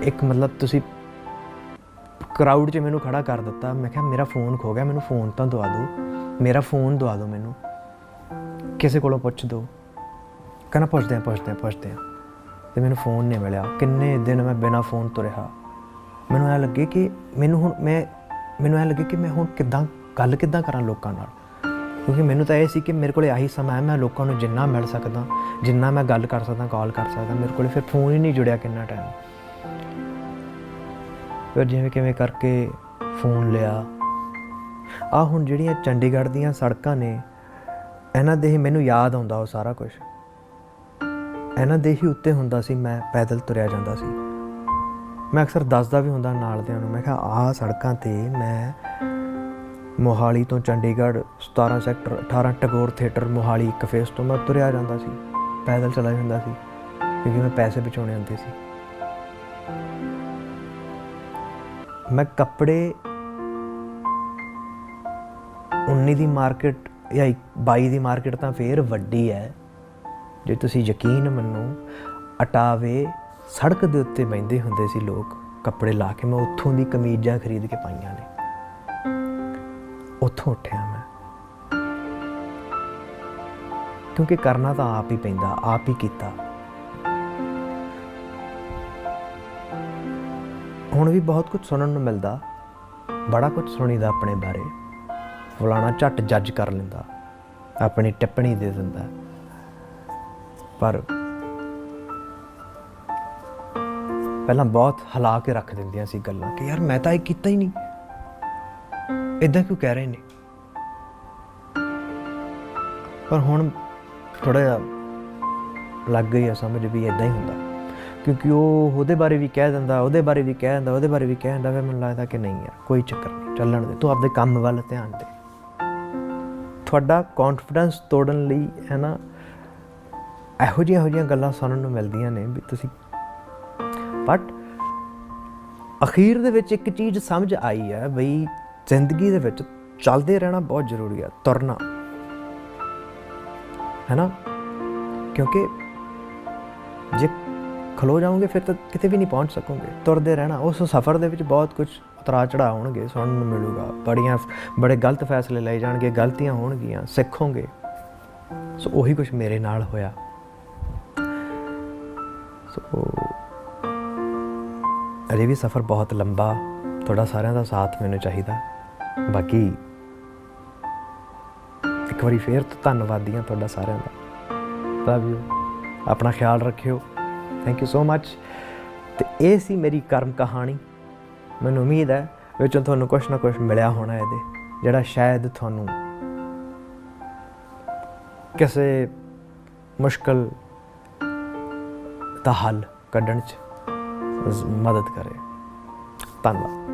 ਇੱਕ ਮਤਲਬ ਤੁਸੀਂ ਕਰਾਊਡ 'ਚ ਮੈਨੂੰ ਖੜਾ ਕਰ ਦਿੱਤਾ। ਮੈਂ ਕਿਹਾ, ਮੇਰਾ ਫੋਨ ਖੋ ਗਿਆ, ਮੈਨੂੰ ਫੋਨ ਤਾਂ ਦਵਾ ਦਿਓ। ਮੇਰਾ ਫੋਨ ਦਵਾ ਦਿਓ ਮੈਨੂੰ। ਕਿਸੇ ਕੋਲੋਂ ਪੁੱਛ ਦਿਓ। ਕਹਿੰਦਾ, ਪੁੱਛਦੇ ਆ ਪੁੱਛਦੇ ਆ ਪੁੱਛਦੇ ਆ। ਤੇ ਮੈਨੂੰ ਫੋਨ ਨਹੀਂ ਮਿਲਿਆ। ਕਿੰਨੇ ਦਿਨ ਮੈਂ ਬਿਨਾ ਫੋਨ ਤੋਂ ਰਿਹਾ। ਮੈਨੂੰ ਐ ਲੱਗੇ ਕਿ ਮੈਨੂੰ ਹੁਣ ਮੈਂ, ਮੈਨੂੰ ਐ ਲੱਗੇ ਕਿ ਮੈਂ ਹੁਣ ਕਿੱਦਾਂ, ਗੱਲ ਕਿੱਦਾਂ ਕਰਾਂ ਲੋਕਾਂ ਨਾਲ? ਕਿਉਂਕਿ ਮੈਨੂੰ ਤਾਂ ਇਹ ਸੀ ਕਿ ਮੇਰੇ ਕੋਲੇ ਆਹੀ ਸਮਾਂ ਹੈ, ਮੈਂ ਲੋਕਾਂ ਨੂੰ ਜਿੰਨਾ ਮਿਲ ਸਕਦਾ, ਜਿੰਨਾ ਮੈਂ ਗੱਲ ਕਰ ਸਕਦਾ ਕਾਲ ਕਰ ਸਕਦਾ, ਮੇਰੇ ਕੋਲੇ ਫਿਰ ਫੋਨ ਹੀ ਨਹੀਂ ਜੁੜਿਆ ਕਿੰਨਾ ਟਾਈਮ ਫਿਰ ਜਿਵੇਂ ਕਿਵੇਂ ਕਰਕੇ ਫੋਨ ਲਿਆ। ਆ ਹੁਣ ਜਿਹੜੀਆਂ ਚੰਡੀਗੜ੍ਹ ਦੀਆਂ ਸੜਕਾਂ ਨੇ, ਇਹਨਾਂ ਦੇ ਹੀ ਮੈਨੂੰ ਯਾਦ ਆਉਂਦਾ ਉਹ ਸਾਰਾ ਕੁਝ ਇਹਨਾਂ ਦੇ ਹੀ ਉੱਤੇ ਹੁੰਦਾ ਸੀ ਮੈਂ ਪੈਦਲ ਤੁਰਿਆ ਜਾਂਦਾ ਸੀ। ਮੈਂ ਅਕਸਰ ਦੱਸਦਾ ਵੀ ਹੁੰਦਾ ਨਾਲ ਦਿਆਂ ਨੂੰ, ਮੈਂ ਕਿਹਾ ਆਹ ਸੜਕਾਂ ਤੇ ਮੈਂ ਮੋਹਾਲੀ ਤੋਂ ਚੰਡੀਗੜ੍ਹ 17 ਸੈਕਟਰ 18 ਟਗੋਰ ਥੀਏਟਰ ਮੋਹਾਲੀ ਇੱਕ ਫੇਸ ਤੋਂ ਮੈਂ ਤੁਰਿਆ ਜਾਂਦਾ ਸੀ, ਪੈਦਲ ਚਲਾ ਜਾਂਦਾ ਸੀ, ਕਿਉਂਕਿ ਮੈਂ ਪੈਸੇ ਬਚਾਉਣੇ ਹੁੰਦੇ ਸੀ। ਮੈਂ ਕੱਪੜੇ 19 ਦੀ ਮਾਰਕੀਟ ਜਾਂ 22 ਦੀ ਮਾਰਕੀਟ ਤਾਂ ਫੇਰ ਵੱਡੀ ਹੈ। ਜੇ ਤੁਸੀਂ ਯਕੀਨ ਮੰਨੋ, ਅਟਾਵੇ ਸੜਕ ਦੇ ਉੱਤੇ ਬੈੰਦੇ ਹੁੰਦੇ ਸੀ ਲੋਕ, ਕੱਪੜੇ ਲਾ ਕੇ ਮੈਂ ਉੱਥੋਂ ਦੀ ਕਮੀਜ਼ਾਂ ਖਰੀਦ ਕੇ ਪਾਈਆਂ ਨੇ। ਉੱਥੋਂ ਉੱਠਿਆ ਮੈਂ। ਕਿਉਂਕਿ ਕਰਨਾ ਤਾਂ ਆਪ ਹੀ ਪੈਂਦਾ, ਆਪ ਹੀ ਕੀਤਾ। ਹੁਣ ਵੀ ਬਹੁਤ ਕੁਝ ਸੁਣਨ ਨੂੰ ਮਿਲਦਾ, ਬੜਾ ਕੁਝ ਸੁਣੀਦਾ ਆਪਣੇ ਬਾਰੇ। ਫਲਾਣਾ ਝੱਟ ਜੱਜ ਕਰ ਲੈਂਦਾ, ਆਪਣੀ ਟਿੱਪਣੀ ਦੇ ਦਿੰਦਾ। ਪਰ ਪਹਿਲਾਂ ਬਹੁਤ ਹਲਾ ਕੇ ਰੱਖ ਦਿੰਦੀਆਂ ਸੀ ਗੱਲਾਂ ਕਿ ਯਾਰ ਮੈਂ ਤਾਂ ਇਹ ਕੀਤਾ ਹੀ ਨਹੀਂ। ਇਦਾਂ ਕਿਉਂ ਕਹਿ ਰਹੇ ਨੇ? ਪਰ ਹੁਣ ਥੋੜਾ ਜਿਹਾ ਲੱਗ ਗਈ ਆ ਸਮਝ ਵੀ ਇਦਾਂ ਹੀ ਹੁੰਦਾ। ਕਿਉਂਕਿ ਉਹ ਉਹਦੇ ਬਾਰੇ ਵੀ ਕਹਿ ਦਿੰਦਾ, ਉਹਦੇ ਬਾਰੇ ਵੀ ਕਹਿ ਦਿੰਦਾ, ਉਹਦੇ ਬਾਰੇ ਵੀ ਕਹਿ ਦਿੰਦਾ ਫਿਰ ਮੈਨੂੰ ਲੱਗਦਾ ਕਿ ਨਹੀਂ ਯਾਰ, ਕੋਈ ਚੱਕਰ ਨਹੀਂ, ਚੱਲਣ ਦੇ, ਤੂੰ ਆਪਦੇ ਕੰਮ ਵੱਲ ਧਿਆਨ ਦੇ। ਤੁਹਾਡਾ ਕੌਨਫੀਡੈਂਸ ਤੋੜਨ ਲਈ ਹੈ ਨਾ, ਇਹੋ ਜਿਹੀਆਂ ਇਹੋ ਜਿਹੀਆਂ ਗੱਲਾਂ ਸੁਣਨ ਨੂੰ ਮਿਲਦੀਆਂ ਨੇ ਵੀ ਤੁਸੀਂ ਬਟ ਅਖੀਰ ਦੇ ਵਿੱਚ ਇੱਕ ਚੀਜ਼ ਸਮਝ ਆਈ ਹੈ ਬਈ ਜ਼ਿੰਦਗੀ ਦੇ ਵਿੱਚ ਚੱਲਦੇ ਰਹਿਣਾ ਬਹੁਤ ਜ਼ਰੂਰੀ ਹੈ, ਤੁਰਨਾ। ਹੈ ਨਾ? ਕਿਉਂਕਿ ਜੇ ਖਲੋ ਜਾਓਗੇ, ਫਿਰ ਤਾਂ ਕਿਤੇ ਵੀ ਨਹੀਂ ਪਹੁੰਚ ਸਕੋਗੇ। ਤੁਰਦੇ ਰਹਿਣਾ, ਉਸ ਸਫ਼ਰ ਦੇ ਵਿੱਚ ਬਹੁਤ ਕੁਝ ਉਤਰਾ ਚੜਾ ਹੋਣਗੇ, ਸੁਣਨ ਨੂੰ ਮਿਲੂਗਾ। ਬੜੀਆਂ, ਬੜੇ ਗਲਤ ਫੈਸਲੇ ਲਏ ਜਾਣਗੇ, ਗਲਤੀਆਂ ਹੋਣਗੀਆਂ, ਸਿੱਖੋਗੇ। ਸੋ ਉਹੀ ਕੁਝ ਮੇਰੇ ਨਾਲ ਹੋਇਆ। ਸੋ ਅਜੇ ਵੀ ਸਫ਼ਰ ਬਹੁਤ ਲੰਬਾ, ਤੁਹਾਡਾ ਸਾਰਿਆਂ ਦਾ ਸਾਥ ਮੈਨੂੰ ਚਾਹੀਦਾ। ਬਾਕੀ ਇੱਕ ਵਾਰੀ ਫੇਰ ਤੋਂ ਧੰਨਵਾਦੀ ਹਾਂ ਤੁਹਾਡਾ ਸਾਰਿਆਂ ਦਾ। ਲਵ ਯੂ ਆਪਣਾ ਖਿਆਲ ਰੱਖਿਓ। ਥੈਂਕ ਯੂ ਸੋ ਮੱਚ ਤੇ ਇਹ ਸੀ ਮੇਰੀ ਕਰਮ ਕਹਾਣੀ। ਮੈਨੂੰ ਉਮੀਦ ਹੈ ਵਿੱਚੋਂ ਤੁਹਾਨੂੰ ਕੁਝ ਨਾ ਕੁਝ ਮਿਲਿਆ ਹੋਣਾ ਇਹਦੇ, ਜਿਹੜਾ ਸ਼ਾਇਦ ਤੁਹਾਨੂੰ ਕਿਸੇ ਮੁਸ਼ਕਲ ਦਾ ਹੱਲ ਕੱਢਣ 'ਚ ਮਦਦ ਕਰੇ। ਧੰਨਵਾਦ।